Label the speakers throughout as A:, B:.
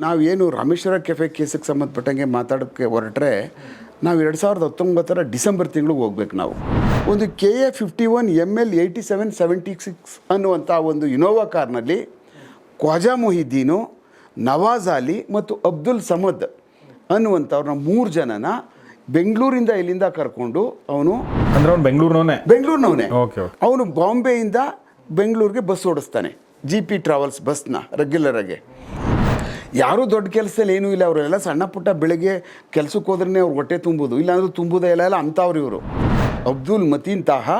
A: ನಾವೇನು ರಾಮೇಶ್ವರ ಕೆಫೆ ಕೇಸಿಗೆ ಸಂಬಂಧಪಟ್ಟಂಗೆ ಮಾತಾಡೋಕ್ಕೆ ಹೊರಟ್ರೆ ನಾವು ಎರಡು ಸಾವಿರದ ಹತ್ತೊಂಬತ್ತರ ಡಿಸೆಂಬರ್ ತಿಂಗಳಿಗೆ ಹೋಗ್ಬೇಕು ನಾವು. ಒಂದು K A fifty one M L eighty seven seventy six ಅನ್ನುವಂಥ ಒಂದು ಇನೋವಾ ಕಾರ್ನಲ್ಲಿ ಖ್ವಾಜಾ ಮೊಹಿದ್ದೀನು ನವಾಜ್ ಅಲಿ ಮತ್ತು ಅಬ್ದುಲ್ ಸಮದ್ ಅನ್ನುವಂಥವ್ರನ್ನ ಮೂರು ಜನನ ಬೆಂಗಳೂರಿಂದ ಇಲ್ಲಿಂದ ಕರ್ಕೊಂಡು ಅವನು
B: ಅಂದ್ರೆ ಅವನು ಬೆಂಗಳೂರಿನವನೇ?
A: ಬೆಂಗಳೂರಿನವನೇ.
B: Okay okay.
A: ಅವನು ಬಾಂಬೆಯಿಂದ ಬೆಂಗಳೂರಿಗೆ ಬಸ್ ಓಡಿಸ್ತಾನೆ. ಜಿ ಪಿ ಟ್ರಾವೆಲ್ಸ್ ಬಸ್ನ ರೆಗ್ಯುಲರ್ ಆಗಿ. ಯಾರೂ ದೊಡ್ಡ ಕೆಲಸದಲ್ಲಿ ಏನೂ ಇಲ್ಲ ಅವರೆಲ್ಲ ಸಣ್ಣ ಪುಟ್ಟ ಬೆಳಗ್ಗೆ ಕೆಲಸಕ್ಕೆ ಹೋದ್ರೆ ಅವ್ರು ಹೊಟ್ಟೆ ತುಂಬೋದು. ಇಲ್ಲಾಂದ್ರೆ ತುಂಬೋದೇ ಇಲ್ಲ ಎಲ್ಲ ಅಂಥವ್ರು ಇವರು. ಅಬ್ದುಲ್ ಮತೀನ್ ತಾಹಾ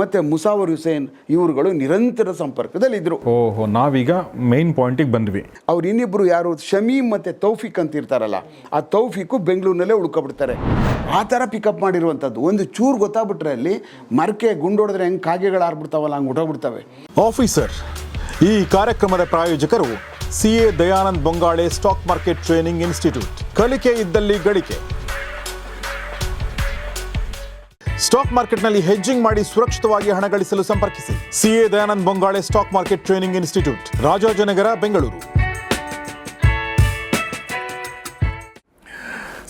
A: ಮತ್ತು ಮುಸಾವರ್ ಹುಸೇನ್ ಇವರುಗಳು ನಿರಂತರ ಸಂಪರ್ಕದಲ್ಲಿದ್ದರು
B: ಓಹೋ ನಾವೀಗ ಮೇನ್ ಪಾಯಿಂಟಿಗೆ ಬಂದ್ವಿ.
A: ಅವ್ರು ಇನ್ನಿಬ್ಬರು ಯಾರು? ಶಮೀಮ್ ಮತ್ತು ತೌಫಿಕ್ ಅಂತ ಇರ್ತಾರಲ್ಲ ಆ ತೌಫಿಕು ಬೆಂಗಳೂರಿನಲ್ಲೇ ಉಳ್ಕೊಬಿಡ್ತಾರೆ. ಆ ಥರ ಪಿಕಪ್ ಮಾಡಿರುವಂಥದ್ದು. ಒಂದು ಚೂರು ಗೊತ್ತಾಗ್ಬಿಟ್ರೆ ಅಲ್ಲಿ ಮರಕೆ ಗುಂಡೋಡಿದ್ರೆ ಹೆಂಗೆ ಕಾಗೆಗಳು ಆರ್ಬಿಡ್ತಾವಲ್ಲ ಹಂಗೆ ಹುಟ್ಟೋಗ್ಬಿಡ್ತವೆ
C: ಆಫೀಸರ್ ಈ ಕಾರ್ಯಕ್ರಮದ ಪ್ರಾಯೋಜಕರು CA Dayanand Bongale stock market training institute. ಕಲಿಕೆ ಇದ್ದಲ್ಲಿ ಗಳಿಕೆ. ಸ್ಟಾಕ್ ಮಾರ್ಕೆಟ್ನಲ್ಲಿ ಹೆಜ್ಜಿಂಗ್ ಮಾಡಿ ಸುರಕ್ಷಿತವಾಗಿ ಹಣ ಗಳಿಸಲು ಸಂಪರ್ಕಿಸಿ. CA Dayanand Bongale stock market training institute, Rajajinagar, Bengaluru.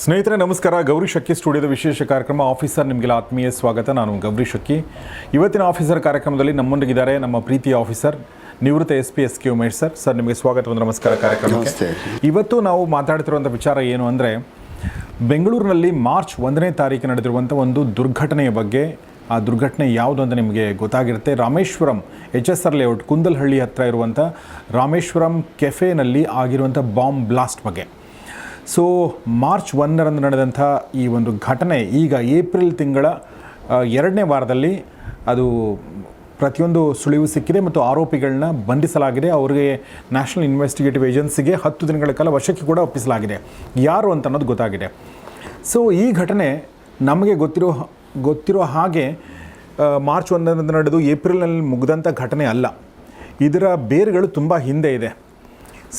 B: ಸ್ನೇಹಿತರೆ, ನಮಸ್ಕಾರ. ಗೌರಿ ಶಕ್ಕಿ ಸ್ಟುಡಿಯೋದ ವಿಶೇಷ ಕಾರ್ಯಕ್ರಮ ಆಫೀಸರ್ ನಿಮಗೆಲ್ಲ ಆತ್ಮೀಯ ಸ್ವಾಗತ. ನಾನು ಗೌರಿ ಶಕ್ಕಿ ಇವತ್ತಿನ ಆಫೀಸರ್ ಕಾರ್ಯಕ್ರಮದಲ್ಲಿ ನಮ್ಮೊಂದಿಗಿದ್ದಾರೆ ನಮ್ಮ ಪ್ರೀತಿಯ ಆಫೀಸರ್ ನಿವೃತ್ತ S P S K Umesh sir. Sir ನಿಮಗೆ ಸ್ವಾಗತ ಒಂದು ನಮಸ್ಕಾರ ಕಾರ್ಯಕ್ರಮಕ್ಕೆ. ಇವತ್ತು ನಾವು ಮಾತಾಡ್ತಿರುವಂಥ ವಿಚಾರ ಏನು ಅಂದರೆ ಬೆಂಗಳೂರಿನಲ್ಲಿ ಮಾರ್ಚ್ ಒಂದನೇ ತಾರೀಕು ನಡೆದಿರುವಂಥ ಒಂದು ದುರ್ಘಟನೆಯ ಬಗ್ಗೆ ಆ ದುರ್ಘಟನೆ ಯಾವುದು ಅಂತ ನಿಮಗೆ ಗೊತ್ತಾಗಿರುತ್ತೆ. Rameshwaram H S R layout Kundalahalli ಹತ್ರ ಇರುವಂಥ ರಾಮೇಶ್ವರಂ ಕೆಫೆನಲ್ಲಿ ಆಗಿರುವಂಥ ಬಾಂಬ್ ಬ್ಲಾಸ್ಟ್ ಬಗ್ಗೆ. ಸೊ ಮಾರ್ಚ್ ಒಂದರಂದು ನಡೆದಂಥ ಈ ಒಂದು ಘಟನೆ ಈಗ ಏಪ್ರಿಲ್ ತಿಂಗಳ ಎರಡನೇ ವಾರದಲ್ಲಿ ಅದು ಪ್ರತಿಯೊಂದು ಸುಳಿವು ಸಿಕ್ಕಿದೆ ಮತ್ತು ಆರೋಪಿಗಳನ್ನ ಬಂಧಿಸಲಾಗಿದೆ. ಅವರಿಗೆ ನ್ಯಾಷನಲ್ ಇನ್ವೆಸ್ಟಿಗೇಟಿವ್ ಏಜೆನ್ಸಿಗೆ ಹತ್ತು ದಿನಗಳ ಕಾಲ ವಶಕ್ಕೆ ಕೂಡ ಒಪ್ಪಿಸಲಾಗಿದೆ. ಯಾರು ಅಂತ ಅನ್ನೋದು ಗೊತ್ತಾಗಿದೆ. ಸೊ ಈ ಘಟನೆ ನಮಗೆ ಗೊತ್ತಿರೋ ಗೊತ್ತಿರೋ ಹಾಗೆ ಮಾರ್ಚ್ ಒಂದರಿಂದ ನಡೆದು ಏಪ್ರಿಲ್ನಲ್ಲಿ ಮುಗಿದಂಥ ಘಟನೆ ಅಲ್ಲ. ಇದರ ಬೇರುಗಳು ತುಂಬ ಹಿಂದೆ ಇದೆ.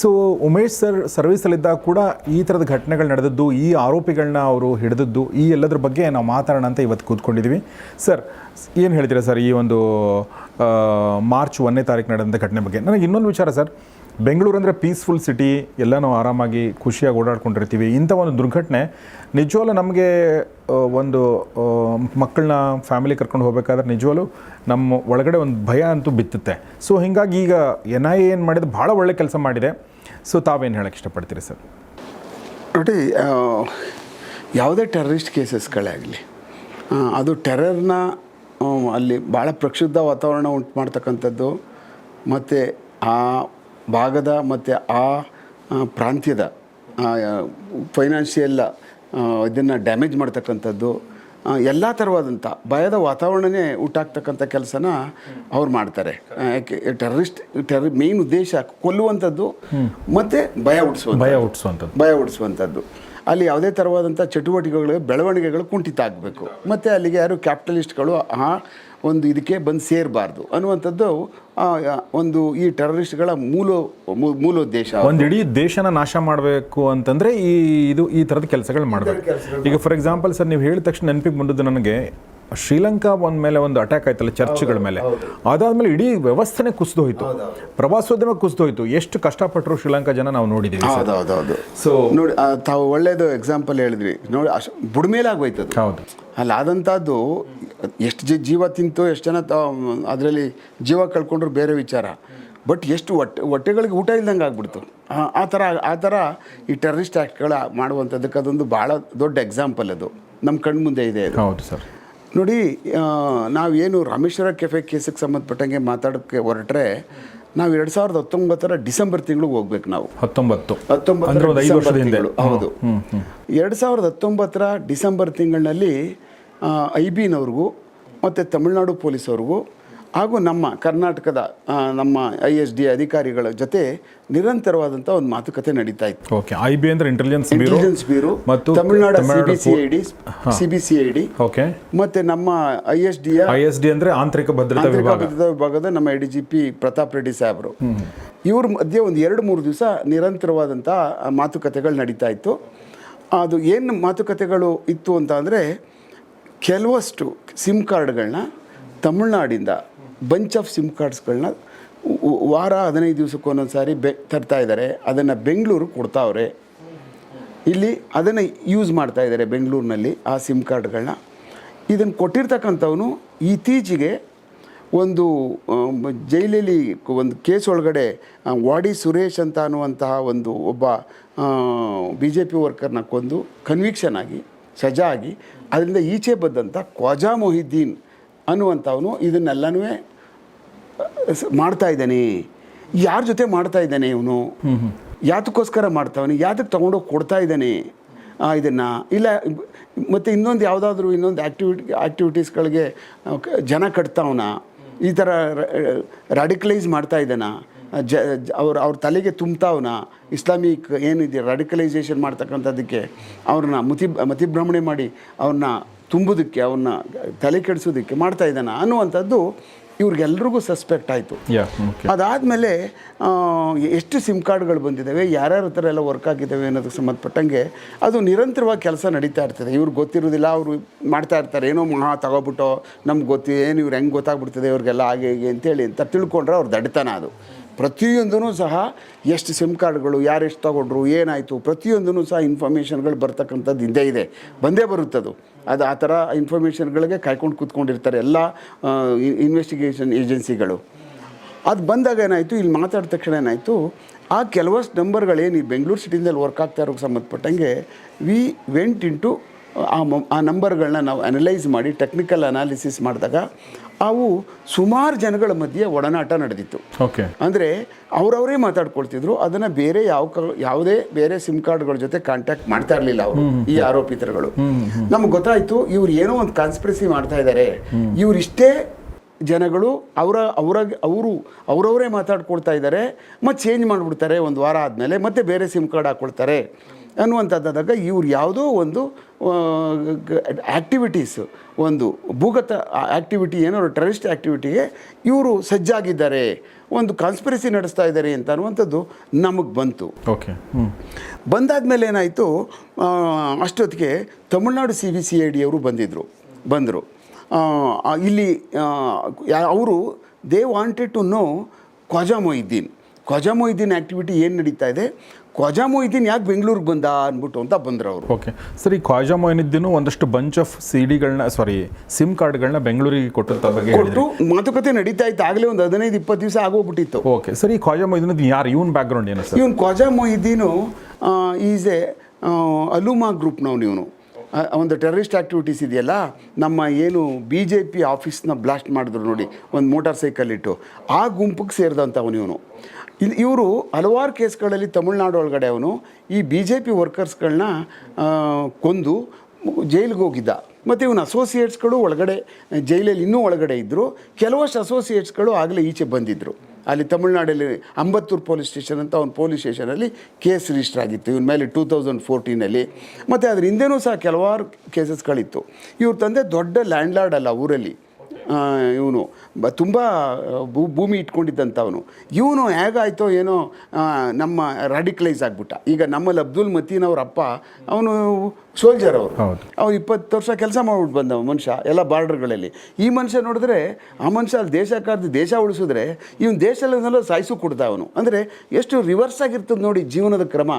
B: ಸೊ ಉಮೇಶ್ ಸರ್ ಸರ್ವಿಸಲ್ಲಿದ್ದಾಗ ಕೂಡ ಈ ಥರದ ಘಟನೆಗಳು ನಡೆದದ್ದು, ಈ ಆರೋಪಿಗಳನ್ನ ಅವರು ಹಿಡಿದದ್ದು, ಈ ಎಲ್ಲದ್ರ ಬಗ್ಗೆ ನಾವು ಮಾತಾಡೋಣ ಅಂತ ಇವತ್ತು ಕೂತ್ಕೊಂಡಿದ್ದೀವಿ ಸರ್ ಏನು ಹೇಳ್ತೀರಾ ಸರ್ ಈ ಒಂದು ಮಾರ್ಚ್ ಒಂದನೇ ತಾರೀಕು ನಡೆದಂಥ ಘಟನೆ ಬಗ್ಗೆ? ನನಗೆ ಇನ್ನೊಂದು ವಿಚಾರ ಸರ್ ಬೆಂಗಳೂರು ಅಂದರೆ ಪೀಸ್ಫುಲ್ ಸಿಟಿ ಎಲ್ಲ ನಾವು ಆರಾಮಾಗಿ ಖುಷಿಯಾಗಿ ಓಡಾಡ್ಕೊಂಡಿರ್ತೀವಿ. ಇಂಥ ಒಂದು ದುರ್ಘಟನೆ ನಿಜವಾಗ್ಲೂ ನಮಗೆ ಒಂದು ಮಕ್ಕಳನ್ನ ಫ್ಯಾಮಿಲಿ ಕರ್ಕೊಂಡು ಹೋಗಬೇಕಾದ್ರೆ ನಿಜವಾಗ್ಲೂ ನಮ್ಮ ಒಳಗಡೆ ಒಂದು ಭಯ ಅಂತೂ ಬಿತ್ತುತ್ತೆ. ಸೊ ಹೀಗಾಗಿ ಈಗ ಎನ್ ಐ ಏನು ಮಾಡಿದೆ, ಭಾಳ ಒಳ್ಳೆ ಕೆಲಸ ಮಾಡಿದೆ. ಸೊ ತಾವೇನು ಹೇಳೋಕ್ಕೆ ಇಷ್ಟಪಡ್ತೀರಿ ಸರ್?
A: ನೋಡಿ ಯಾವುದೇ ಟೆರರಿಸ್ಟ್ ಕೇಸಸ್ಗಳೇ ಆಗಲಿ ಅದು ಟೆರರ್ನ ಅಲ್ಲಿ ಭಾಳ ಪ್ರಕ್ಷುಬ್ಧ ವಾತಾವರಣ ಉಂಟು ಮಾಡ್ತಕ್ಕಂಥದ್ದು, ಮತ್ತು ಆ ಭಾಗದ ಮತ್ತು ಆ ಪ್ರಾಂತ್ಯದ ಫೈನಾನ್ಷಿಯಲ್ ಇದನ್ನು ಡ್ಯಾಮೇಜ್ ಮಾಡ್ತಕ್ಕಂಥದ್ದು ಎಲ್ಲ ಥರವಾದಂಥ ಭಯದ ವಾತಾವರಣನೇ ಹುಟ್ಟಾಗ್ತಕ್ಕಂಥ ಕೆಲಸನ ಅವ್ರು ಮಾಡ್ತಾರೆ. ಯಾಕೆ ಟೆರರಿಸ್ಟ್ ಟೆರ ಮೇನ್ ಉದ್ದೇಶ ಕೊಲ್ಲುವಂಥದ್ದು ಮತ್ತು ಭಯ ಹುಟ್ಟಿಸುವ
B: ಭಯ ಹುಟ್ಟಿಸುವಂಥದ್ದು
A: ಭಯ ಹುಟ್ಟಿಸುವಂಥದ್ದು ಅಲ್ಲಿ ಯಾವುದೇ ಥರವಾದಂಥ ಚಟುವಟಿಕೆಗಳು ಬೆಳವಣಿಗೆಗಳು ಕುಂಠಿತ ಆಗಬೇಕು. ಮತ್ತು ಅಲ್ಲಿಗೆ ಯಾರು ಕ್ಯಾಪಿಟಲಿಸ್ಟ್ಗಳು ಆ ಒಂದು ಇದಕ್ಕೆ ಬಂದು ಸೇರಬಾರ್ದು ಅನ್ನುವಂಥದ್ದು ಒಂದು ಈ ಟೆರರಿಸ್ಟ್ಗಳ ಮೂಲ ಮೂಲೋದ್ದೇಶ.
B: ಒಂದು ಇಡೀ ದೇಶನ ನಾಶ ಮಾಡಬೇಕು ಅಂತಂದರೆ ಈ ಇದು ಈ ಥರದ ಕೆಲಸಗಳು ಮಾಡಬೇಕು. ಈಗ ಫಾರ್ ಎಕ್ಸಾಂಪಲ್ ಸರ್ ನೀವು ಹೇಳಿದ ತಕ್ಷಣ ನೆನಪಿಗೆ ಬಂದದ್ದು ನನಗೆ ಶ್ರೀಲಂಕಾ ಒಂದ್ ಮೇಲೆ ಒಂದು ಅಟ್ಯಾಕ್ ಆಯ್ತಲ್ಲ ಚರ್ಚ್ಗಳ ಮೇಲೆ. ಅದಾದ್ಮೇಲೆ ಇಡೀ ವ್ಯವಸ್ಥೆನೆ ಕುಸಿದೋಯ್ತು. ಪ್ರವಾಸೋದ್ಯಮ ಕುಸಿದೋಯ್ತು. ಎಷ್ಟು ಕಷ್ಟಪಟ್ಟರು ಶ್ರೀಲಂಕಾ ಜನ ನಾವು ನೋಡಿದ್ದೀವಿ ಸರ್.
A: ಹೌದೌದೌದು
B: ಸೊ
A: ನೋಡಿ ಆ, ತಾವು ಒಳ್ಳೇದು ಎಕ್ಸಾಂಪಲ್ ಹೇಳಿದ್ರಿ. ನೋಡಿ ಅಷ್ಟು ಬುಡ್ಮೇಲೆ ಆಗೋಯ್ತದ
B: ಹೌದು.
A: ಅಲ್ಲಿ ಆದಂಥದ್ದು ಎಷ್ಟು ಜ ಜೀವ ತಿಂತು ಎಷ್ಟು ಜನ ಅದರಲ್ಲಿ ಜೀವ ಕಳ್ಕೊಂಡ್ರು ಬೇರೆ ವಿಚಾರ. ಬಟ್ ಎಷ್ಟು ಹೊಟ್ಟೆ ಹೊಟ್ಟೆಗಳಿಗೆ ಊಟ ಇಲ್ದಂಗೆ ಆಗ್ಬಿಡ್ತು. ಆ- ಥರ ಆ ಥರ ಈ ಟೆರರಿಸ್ಟ್ ಆ್ಯಕ್ಟ್ಗಳ ಮಾಡುವಂಥದ್ದಕ್ಕೆ ಅದೊಂದು ಭಾಳ ದೊಡ್ಡ ಎಕ್ಸಾಂಪಲ್ ಅದು. ನಮ್ಮ ಕಣ್ಮುಂದೆ ಇದೆ ಅದು.
B: ಹೌದು ಸರ್.
A: ನೋಡಿ ನಾವೇನು ರಾಮೇಶ್ವರ ಕೆಫೆ ಕೇಸಿಗೆ ಸಂಬಂಧಪಟ್ಟಂಗೆ ಮಾತಾಡೋಕ್ಕೆ ಹೊರಟ್ರೆ ನಾವು ಎರಡು ಸಾವಿರದ ಹತ್ತೊಂಬತ್ತರ ಡಿಸೆಂಬರ್ ತಿಂಗಳಿಗೆ ಹೋಗ್ಬೇಕು ನಾವು.
B: ಹತ್ತೊಂಬತ್ತು. ಹತ್ತೊಂಬತ್ತು ಹೌದು.
A: ಎರಡು ಸಾವಿರದ ಹತ್ತೊಂಬತ್ತರ ಡಿಸೆಂಬರ್ ತಿಂಗಳಿನಲ್ಲಿ ಐ ಬಿನವ್ರಿಗೂ ಮತ್ತು ತಮಿಳುನಾಡು ಪೊಲೀಸವ್ರಿಗೂ ಹಾಗೂ ನಮ್ಮ ಕರ್ನಾಟಕದ ನಮ್ಮ ಐ ಎಸ್ ಡಿ ಅಧಿಕಾರಿಗಳ ಜೊತೆ ನಿರಂತರವಾದಂಥ ಒಂದು ಮಾತುಕತೆ ನಡೀತಾ ಇತ್ತು.
B: ಓಕೆ ಐ ಬಿ ಅಂದ್ರೆ ಇಂಟೆಲಿಜೆನ್ಸ್
A: ಇಂಟೆಲಿಜೆನ್ಸ್ ಬ್ಯೂರೋ
B: ಮತ್ತು
A: Tamil Nadu C
B: Tamil Nadu
A: B C I D C B C I D
B: okay
A: ಮತ್ತೆ ನಮ್ಮ I S D
B: I S D ಅಂದ್ರೆ ಆಂತರಿಕ ಭದ್ರತಾ
A: ಭದ್ರತಾ ವಿಭಾಗದ ನಮ್ಮ A D G P Pratap Reddy ಸಾಹೇಬರು ಇವ್ರ ಮಧ್ಯೆ ಒಂದು ಎರಡು ಮೂರು ದಿವಸ ನಿರಂತರವಾದಂಥ ಮಾತುಕತೆಗಳು ನಡೀತಾ ಇತ್ತು. ಅದು ಏನು ಮಾತುಕತೆಗಳು ಇತ್ತು ಅಂತ ಅಂದರೆ ಕೆಲವಷ್ಟು ಸಿಮ್ ಕಾರ್ಡ್ಗಳನ್ನ ತಮಿಳ್ನಾಡಿಂದ ಬಂಚ್ ಆಫ್ ಸಿಮ್ ಕಾರ್ಡ್ಸ್ಗಳನ್ನ ವಾರ ಹದಿನೈದು ದಿವಸಕ್ಕೆ ಒಂದೊಂದು ಸಾರಿ ಬೆ ತರ್ತಾ ಇದ್ದಾರೆ. ಅದನ್ನು ಬೆಂಗಳೂರು ಕೊಡ್ತಾವ್ರೆ. ಇಲ್ಲಿ ಅದನ್ನು ಯೂಸ್ ಮಾಡ್ತಾ ಇದ್ದಾರೆ ಬೆಂಗಳೂರಿನಲ್ಲಿ ಆ ಸಿಮ್ ಕಾರ್ಡ್ಗಳನ್ನ ಇದನ್ನು ಕೊಟ್ಟಿರ್ತಕ್ಕಂಥವನು ಇತ್ತೀಚೆಗೆ ಒಂದು ಜೈಲಲ್ಲಿ ಒಂದು ಕೇಸ್ ಒಳಗಡೆ ವಾಡಿ ಸುರೇಶ್ ಅಂತ ಅನ್ನುವಂತಹ ಒಂದು ಒಬ್ಬ ಬಿ ಜೆ ಪಿ ವರ್ಕರ್ನ ಕೊಂದು ಕನ್ವಿಕ್ಷನ್ ಆಗಿ, ಸಜಾ ಆಗಿ, ಅದರಿಂದ ಈಚೆ ಬಂದಂಥ ಖ್ವಾಜಾ ಮೊಹಿದ್ದೀನ್ ಅನ್ನುವಂಥವನು ಇದನ್ನೆಲ್ಲನೂ ಮಾಡ್ತಾ ಇದ್ದಾನೆ. ಯಾರ ಜೊತೆ ಮಾಡ್ತಾ ಇದ್ದಾನೆ ಇವನು? ಯಾತಕ್ಕೋಸ್ಕರ ಮಾಡ್ತಾವನೆ? ಯಾತಕ್ಕೆ ತೊಗೊಂಡೋಗಿ ಕೊಡ್ತಾ ಇದ್ದಾನೆ? ಇದನ್ನು. ಇಲ್ಲ ಮತ್ತು ಇನ್ನೊಂದು ಯಾವುದಾದ್ರೂ ಇನ್ನೊಂದು ಆ್ಯಕ್ಟಿವಿಟಿ ಆ್ಯಕ್ಟಿವಿಟೀಸ್ಗಳಿಗೆ ಜನ ಕಟ್ತಾವನ? ಈ ಥರ ರಾಡಿಕಲೈಸ್ ಮಾಡ್ತಾ ಇದ್ದಾನ? ಜ- ಅವ್ರ ಅವ್ರ ತಲೆಗೆ ತುಂಬ್ತಾವನ? ಇಸ್ಲಾಮಿಕ್ ಏನಿದೆ ರಾಡಿಕಲೈಸೇಷನ್ ಮಾಡ್ತಕ್ಕಂಥದ್ದಕ್ಕೆ ಅವ್ರನ್ನ ಮತಿ ಮತಿಭ್ರಮಣೆ ಮಾಡಿ ಅವ್ರನ್ನ ತುಂಬುದಕ್ಕೆ ಅವನ್ನ ತಲೆ ಕೆಡಿಸೋದಕ್ಕೆ ಮಾಡ್ತಾ ಇದ್ದಾನ. ಅನ್ನುವಂಥದ್ದು ಇವ್ರಿಗೆಲ್ರಿಗೂ ಸಸ್ಪೆಕ್ಟ್ ಆಯಿತು. ಅದಾದಮೇಲೆ ಎಷ್ಟು ಸಿಮ್ ಕಾರ್ಡ್ಗಳು ಬಂದಿದ್ದಾವೆ ಯಾರ್ಯಾರ ಹತ್ರ ಎಲ್ಲ ವರ್ಕ್ ಆಗಿದ್ದಾವೆ ಅನ್ನೋದಕ್ಕೆ ಸಂಬಂಧಪಟ್ಟಂಗೆ ಅದು ನಿರಂತರವಾಗಿ ಕೆಲಸ ನಡೀತಾ ಇರ್ತದೆ. ಇವ್ರಿಗೆ ಗೊತ್ತಿರೋದಿಲ್ಲ ಅವರು ಮಾಡ್ತಾ ಇರ್ತಾರೆ. ಏನೋ ಮಹಾ ತಗೋಬಿಟ್ಟೋ ನಮ್ಗೆ ಗೊತ್ತಿ ಏನು ಇವ್ರು ಹೆಂಗೆ ಗೊತ್ತಾಗ್ಬಿಡ್ತದೆ ಇವ್ರಿಗೆಲ್ಲ ಹಾಗೆ ಹೀಗೆ ಅಂತೇಳಿ ಅಂತ ತಿಳ್ಕೊಂಡ್ರೆ ಅವ್ರು ದಡ್ತನ ಅದು. ಪ್ರತಿಯೊಂದೂ ಸಹ ಎಷ್ಟು ಸಿಮ್ ಕಾರ್ಡ್ಗಳು, ಯಾರೆಷ್ಟು ತಗೊಂಡ್ರು, ಏನಾಯಿತು ಪ್ರತಿಯೊಂದೂ ಸಹ ಇನ್ಫಾರ್ಮೇಷನ್ಗಳು ಬರ್ತಕ್ಕಂಥದ್ದು ಇದ್ದೇ ಇದೆ. ಬಂದೇ ಬರುತ್ತದು. ಅದು ಆ ಥರ ಇನ್ಫಾರ್ಮೇಷನ್ಗಳಿಗೆ ಕಾಯ್ಕೊಂಡು ಕೂತ್ಕೊಂಡಿರ್ತಾರೆ ಎಲ್ಲ ಇನ್ವೆಸ್ಟಿಗೇಷನ್ ಏಜೆನ್ಸಿಗಳು ಅದು ಬಂದಾಗ ಏನಾಯಿತು, ಇಲ್ಲಿ ಮಾತಾಡಿದ ತಕ್ಷಣ ಏನಾಯಿತು, ಆ ಕೆಲವಷ್ಟು ನಂಬರ್ಗಳೇನು ಈ ಬೆಂಗಳೂರು ಸಿಟಿನಲ್ಲಿ ವರ್ಕ್ ಆಗ್ತಾ ಇರೋಕ್ಕೆ ಸಂಬಂಧಪಟ್ಟಂಗೆ ವಿ ವೆಂಟ್ ಇಂಟು ಆ ಮ- ಆ ನಂಬರ್ಗಳನ್ನ ನಾವು ಅನಲೈಸ್ ಮಾಡಿ ಟೆಕ್ನಿಕಲ್ ಅನಾಲಿಸಿಸ್ ಮಾಡಿದಾಗ ಅವು ಸುಮಾರು ಜನಗಳ ಮಧ್ಯೆ ಒಡನಾಟ ನಡೆದಿತ್ತು.
B: ಓಕೆ
A: ಅಂದರೆ ಅವರವರೇ ಮಾತಾಡ್ಕೊಳ್ತಿದ್ರು ಅದನ್ನು ಬೇರೆ ಯಾವ ಕ- ಯಾವುದೇ ಬೇರೆ ಸಿಮ್ ಕಾರ್ಡ್ಗಳ ಜೊತೆ ಕಾಂಟ್ಯಾಕ್ಟ್ ಮಾಡ್ತಾ ಇರಲಿಲ್ಲ ಅವರು ಈ ಆರೋಪಿತರುಗಳು. ನಮ್ಗೆ ಗೊತ್ತಾಯಿತು ಇವ್ರು ಏನೋ ಒಂದು ಕಾನ್ಸ್ಪಿರಸಿ ಮಾಡ್ತಾ ಇದ್ದಾರೆ ಇವರಿಷ್ಟೇ ಜನಗಳು ಅವರ ಅವರ ಅವರು ಅವರವರೇ ಮಾತಾಡ್ಕೊಳ್ತಾ ಇದ್ದಾರೆ ಮತ್ತು ಚೇಂಜ್ ಮಾಡಿಬಿಡ್ತಾರೆ ಒಂದು ವಾರ ಆದಮೇಲೆ ಮತ್ತೆ ಬೇರೆ ಸಿಮ್ ಕಾರ್ಡ್ ಹಾಕ್ಕೊಳ್ತಾರೆ ಅನ್ನುವಂಥದ್ದಾದಾಗ ಇವ್ರು ಯಾವುದೋ ಒಂದು ಆ್ಯಕ್ಟಿವಿಟೀಸ್ ಒಂದು ಭೂಗತ ಆ್ಯಕ್ಟಿವಿಟಿ ಏನೋ ಟೆರರಿಸ್ಟ್ ಆ್ಯಕ್ಟಿವಿಟಿಗೆ ಇವರು ಸಜ್ಜಾಗಿದ್ದಾರೆ ಒಂದು ಕಾನ್ಸ್ಪಿರಸಿ ನಡೆಸ್ತಾ ಇದ್ದಾರೆ ಅಂತ ಅನ್ನುವಂಥದ್ದು ನಮಗೆ ಬಂತು.
B: ಓಕೆ ಹ್ಞೂ
A: ಬಂದಾದ್ಮೇಲೆ ಏನಾಯಿತು ಅಷ್ಟೊತ್ತಿಗೆ Tamil Nadu C V C I D ಅವರು ಬಂದಿದ್ದರು ಬಂದರು. ಇಲ್ಲಿ ಅವರು they wanted to know Khwaja Mohiddin Khwaja Moideen activity ಏನು ನಡೀತಾ ಇದೆ? ಖ್ವಾಜಾ ಮೊಯ್ದೀನ್ ಯಾಕೆ ಬೆಂಗಳೂರಿಗೆ ಬಂದ ಅಂದ್ಬಿಟ್ಟು ಅಂತ ಬಂದರು ಅವರು.
B: ಓಕೆ. ಸರಿ ಈ ಖ್ವಾಜಾ ಮೊಯ್ನಿದ್ದೀನು ಒಂದಷ್ಟು ಬಂಚ್ ಆಫ್ ಸಿ ಡಿಗಳನ್ನ ಸಾರಿ ಸಿಮ್ ಕಾರ್ಡ್ಗಳನ್ನ ಬೆಂಗಳೂರಿಗೆ ಕೊಟ್ಟಂತ ಬಗ್ಗೆ
A: ಕೊಟ್ಟು ಮಾತುಕತೆ ನಡೀತಾ ಇತ್ತು. ಆಗಲೇ ಒಂದು ಹದಿನೈದು ಇಪ್ಪತ್ತು ದಿವಸ ಆಗೋಗ್ಬಿಟ್ಟಿತ್ತು.
B: ಓಕೆ. ಸರಿ ಈ ಖ್ವಾಜಾ ಮೊಯ್ದೀನ್ ಯಾರು? ಇವನ್ ಬ್ಯಾಕ್ಗ್ರೌಂಡ್ ಏನು ಸರ್?
A: ಇವನು ಖ್ವಾಜಾ ಮೊಯ್ದೀನು ಈಸ್ ಎ ಅಲುಮಾ ಗ್ರೂಪ್ನವನು ಇವನು. ಒಂದು ಟೆರರಿಸ್ಟ್ ಆ್ಯಕ್ಟಿವಿಟೀಸ್ ಇದೆಯಲ್ಲ ನಮ್ಮ ಏನು ಬಿ ಜೆ ಪಿ ಆಫೀಸ್ನ ಬ್ಲಾಸ್ಟ್ ಮಾಡಿದ್ರು ನೋಡಿ ಒಂದು ಮೋಟಾರ್ ಸೈಕಲ್ ಇಟ್ಟು. ಆ ಗುಂಪಿಗೆ ಸೇರಿದಂಥವನು ಇವನು. ಇಲ್ಲಿ ಇವರು ಹಲವಾರು ಕೇಸ್ಗಳಲ್ಲಿ ತಮಿಳ್ನಾಡು ಒಳಗಡೆ ಅವನು, ಈ ಬಿ ಜೆ ಪಿ ವರ್ಕರ್ಸ್ಗಳನ್ನ ಕೊಂದು ಜೈಲಿಗೆ ಹೋಗಿದ್ದ. ಮತ್ತು ಇವನ ಅಸೋಸಿಯೇಟ್ಸ್ಗಳು ಒಳಗಡೆ, ಜೈಲಲ್ಲಿ ಇನ್ನೂ ಒಳಗಡೆ ಇದ್ದರು ಕೆಲವಷ್ಟು ಅಸೋಸಿಯೇಟ್ಸ್ಗಳು ಆಗಲೇ ಈಚೆ ಬಂದಿದ್ದರು ಅಲ್ಲಿ ತಮಿಳ್ನಾಡಲ್ಲಿ ಅಂಬತ್ತೂರು ಪೊಲೀಸ್ ಸ್ಟೇಷನ್ ಅಂತ ಅವ್ನು ಪೊಲೀಸ್ ಸ್ಟೇಷನಲ್ಲಿ ಕೇಸ್ ರಿಜಿಸ್ಟರ್ ಆಗಿತ್ತು. ಇವನ ಮೇಲೆ ಟೂ ತೌಸಂಡ್ ಫೋರ್ಟೀನಲ್ಲಿ ಮತ್ತು ಅದ್ರ ಹಿಂದೆನೂ ಸಹ ಕೆಲವಾರು ಕೇಸಸ್ಗಳಿತ್ತು ಇವ್ರ ತಂದೆ ದೊಡ್ಡ ಲ್ಯಾಂಡ್ಲಾರ್ಡ್ ಅಲ್ಲ ಊರಲ್ಲಿ. ಇವನು. ಬ ತುಂಬ ಭೂ ಭೂಮಿ ಇಟ್ಕೊಂಡಿದ್ದಂಥವನು ಇವನು ಹೇಗಾಯ್ತೋ ಏನೋ ನಮ್ಮ ರಾಡಿಕಲೈಸ್ ಆಗಿಬಿಟ್ಟ. ಈಗ ನಮ್ಮಲ್ಲಿ ಅಬ್ದುಲ್ ಮತೀನ್ ಅವ್ರ ಅಪ್ಪ ಅವನು ಸೋಲ್ಜರ್ ಅವರು.
B: ಅವ್ರು
A: ಅವ್ನು ಇಪ್ಪತ್ತು ವರ್ಷ ಕೆಲಸ ಮಾಡ್ಬಿಟ್ಟು ಬಂದವ ಮನುಷ್ಯ ಎಲ್ಲ ಬಾರ್ಡರ್ಗಳಲ್ಲಿ ಈ ಮನುಷ್ಯ ನೋಡಿದ್ರೆ ಆ ಮನುಷ್ಯ ಅಲ್ಲಿ ದೇಶ ಕಾರ್ದು ದೇಶ ಉಳಿಸಿದ್ರೆ ಇವನು ದೇಶದಲ್ಲೆಲ್ಲ ಸಾಯಿಸು ಕೊಡ್ತಾ ಅವನು. ಅಂದರೆ ಎಷ್ಟು ರಿವರ್ಸ್ ಆಗಿರ್ತದೆ ನೋಡಿ ಜೀವನದ ಕ್ರಮ.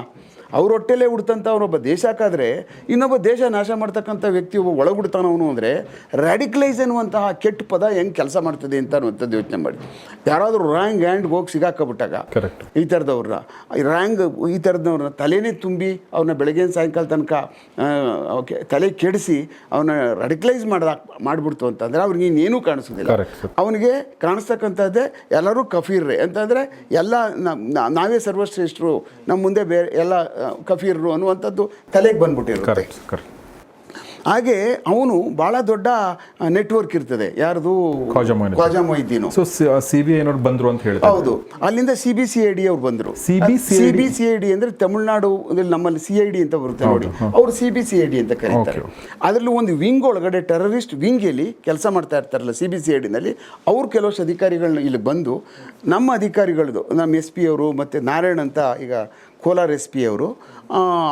A: ಅವ್ರ ಹೊಟ್ಟೆಲೇ ಹುಡ್ತಂತ ಅವನೊಬ್ಬ ದೇಶ ಕಾದ್ರೆ ಇನ್ನೊಬ್ಬ ದೇಶ ನಾಶ ಮಾಡ್ತಕ್ಕಂಥ ವ್ಯಕ್ತಿ ಒಬ್ಬ ಒಳಗುಡ್ತಾನವನು ಅಂದರೆ ರ್ಯಾಡಿಕಲೈಸ್ ಎನ್ನುವಂತಹ ಕೆಟ್ಟ ಪದ ಹೆಂಗೆ ಕೆಲಸ ಮಾಡ್ತದೆ ಅಂತ ಅನ್ನುವಂಥದ್ದು ಯೋಚನೆ ಮಾಡಿ. ಯಾರಾದರೂ ರ್ಯಾಂಗ್ ಹ್ಯಾಂಡ್ಗೆ ಹೋಗಿ ಸಿಗಾಕಬಿಟ್ಟಾಗ
B: ಕರೆಕ್ಟ್
A: ಈ ಥರದವ್ರನ್ನ ರ್ಯಾಂಗ್ ಈ ಥರದವ್ರನ್ನ ತಲೆನೇ ತುಂಬಿ ಅವ್ರನ್ನ ಬೆಳಗ್ಗೆ ಸಾಯಂಕಾಲ ತನಕ ಓಕೆ ತಲೆ ಕೆಡಿಸಿ ಅವನ್ನ ರ್ಯಾಡಿಕಲೈಸ್ ಮಾಡ್ದ ಮಾಡಿಬಿಡ್ತು ಅಂತಂದರೆ ಅವ್ರಿಗೆ ಇನ್ನೇನೂ ಕಾಣಿಸೋದಿಲ್ಲ. ಅವನಿಗೆ ಕಾಣಿಸ್ತಕ್ಕಂಥದ್ದೇ ಎಲ್ಲರೂ ಕಫೀರ್ರೆ. ಅಂತಂದರೆ ಎಲ್ಲ ನಾವೇ ಸರ್ವಶ್ರೇಷ್ಠರು ನಮ್ಮ ಮುಂದೆ ಬೇರೆ ಎಲ್ಲ ಕಫೀರ್ರು ಅನ್ನುವಂಥದ್ದು ತಲೆಗೆ ಬಂದ್ಬಿಟ್ಟಿರುತ್ತೆ. ಹಾಗೆ ಅವನು ಭಾಳ ದೊಡ್ಡ ನೆಟ್ವರ್ಕ್ ಇರ್ತದೆ. ಯಾರ್ದು? Mohiddin
B: so C B I ಬಂದರು ಅಂತ ಹೇಳಿ
A: ಹೌದು. ಅಲ್ಲಿಂದ C B C I D ಅವ್ರು ಬಂದರು.
B: CBCID?
A: C B C I D ಅಂದರೆ ತಮಿಳ್ನಾಡು ನಮ್ಮಲ್ಲಿ ಸಿ ಐ ಡಿ ಅಂತ ಬರುತ್ತೆ ನೋಡಿ. ಅವರು C B C I D ಅಂತ ಕರೀತಾರೆ. ಅದರಲ್ಲಿ ಒಂದು ವಿಂಗ್ ಒಳಗಡೆ ಟೆರರಿಸ್ಟ್ ವಿಂಗಲ್ಲಿ ಕೆಲಸ ಮಾಡ್ತಾ ಇರ್ತಾರಲ್ಲ ಸಿ ಬಿ ಸಿ ಐ ಡಿನಲ್ಲಿ ಅವ್ರು ಕೆಲವಷ್ಟು ಅಧಿಕಾರಿಗಳನ್ನ ಇಲ್ಲಿ ಬಂದು ನಮ್ಮ ಅಧಿಕಾರಿಗಳದ್ದು ನಮ್ಮ ಎಸ್ ಪಿ ಅವರು ಮತ್ತು ನಾರಾಯಣ್ ಅಂತ ಈಗ ಕೋಲಾರ ಎಸ್ ಪಿ ಅವರು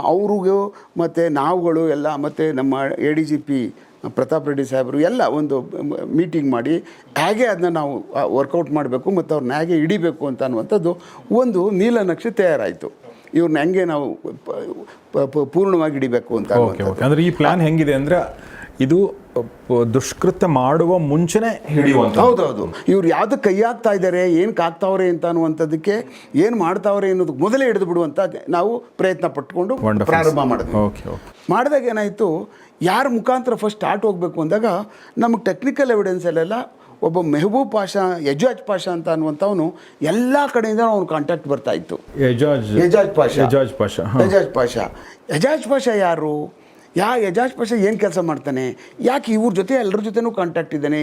A: ಅವ್ರಿಗೂ ಮತ್ತು ನಾವುಗಳು ಎಲ್ಲ ಮತ್ತು ನಮ್ಮ A D G P Pratap Reddy ಸಾಹೇಬರು ಎಲ್ಲ ಒಂದು ಮೀಟಿಂಗ್ ಮಾಡಿ ಹೇಗೆ ಅದನ್ನ ನಾವು ವರ್ಕೌಟ್ ಮಾಡಬೇಕು ಮತ್ತು ಅವ್ರನ್ನ ಹೇಗೆ ಹಿಡಿಬೇಕು ಅಂತ ಅನ್ನುವಂಥದ್ದು ಒಂದು ನೀಲನಕ್ಷೆ ತಯಾರಾಯಿತು. ಇವ್ರನ್ನ ಹೆಂಗೆ ನಾವು ಪೂರ್ಣವಾಗಿ ಹಿಡಿಬೇಕು ಅಂತ
B: ಓಕೆ ಓಕೆ ಅಂದ್ರೆ ಈ ಪ್ಲ್ಯಾನ್ ಹೆಂಗಿದೆ ಅಂದ್ರೆ ಇದು ದುಷ್ಕೃತ್ಯ ಮಾಡುವ ಮುಂಚೆನೆ ಹಿಡಿಯುವಂತ
A: ಹೌದೌದು. ಇವ್ರು ಯಾವ್ದು ಕೈ ಆಗ್ತಾ ಇದ್ದಾರೆ ಏನು ಆಗ್ತಾವ್ರೆ ಅಂತ ಅನ್ನುವಂಥದ್ದಕ್ಕೆ ಏನು ಮಾಡ್ತಾವ್ರೆ ಅನ್ನೋದಕ್ಕೆ ಮೊದಲೇ ಹಿಡಿದು ಬಿಡುವಂತ ನಾವು ಪ್ರಯತ್ನ ಪಟ್ಕೊಂಡು
B: Wonderful.
A: ಪ್ರಾರಂಭ ಮಾಡಿದ್ವಿ.
B: ಓಕೆ ಓಕೆ
A: ಮಾಡಿದಾಗ ಏನಾಯಿತು ಯಾರ ಮುಖಾಂತರ ಫಸ್ಟ್ ಸ್ಟಾರ್ಟ್ ಹೋಗಬೇಕು ಅಂದಾಗ ನಮಗೆ ಟೆಕ್ನಿಕಲ್ ಎವಿಡೆನ್ಸ್ ಅಲ್ಲೆಲ್ಲ ಒಬ್ಬ ಮೆಹಬೂಬ್ ಪಾಷಾ ಯಜಾಜ್ ಪಾಷಾ ಅಂತ ಅನ್ನುವಂಥವನು ಎಲ್ಲ ಕಡೆಯಿಂದ ಅವ್ನು ಕಾಂಟ್ಯಾಕ್ಟ್ ಬರ್ತಾ ಇತ್ತು.
B: ಎಜಾಜ್
A: ಯಜಾಜ್ ಪಾಷಾ.
B: ಎಜಾಜ್ ಪಾಷಾ.
A: ಯಜಾಜ್ ಪಾಷಾ. ಯಜಾಜ್ ಪಾಷಾ ಯಾರು? ಯಾ ಯಜಾಜ್ ಪಾಷಾ ಏನು ಕೆಲಸ ಮಾಡ್ತಾನೆ? ಯಾಕೆ ಇವ್ರ ಜೊತೆ ಎಲ್ಲರ ಜೊತೆನೂ ಕಾಂಟ್ಯಾಕ್ಟ್ ಇದ್ದಾನೆ?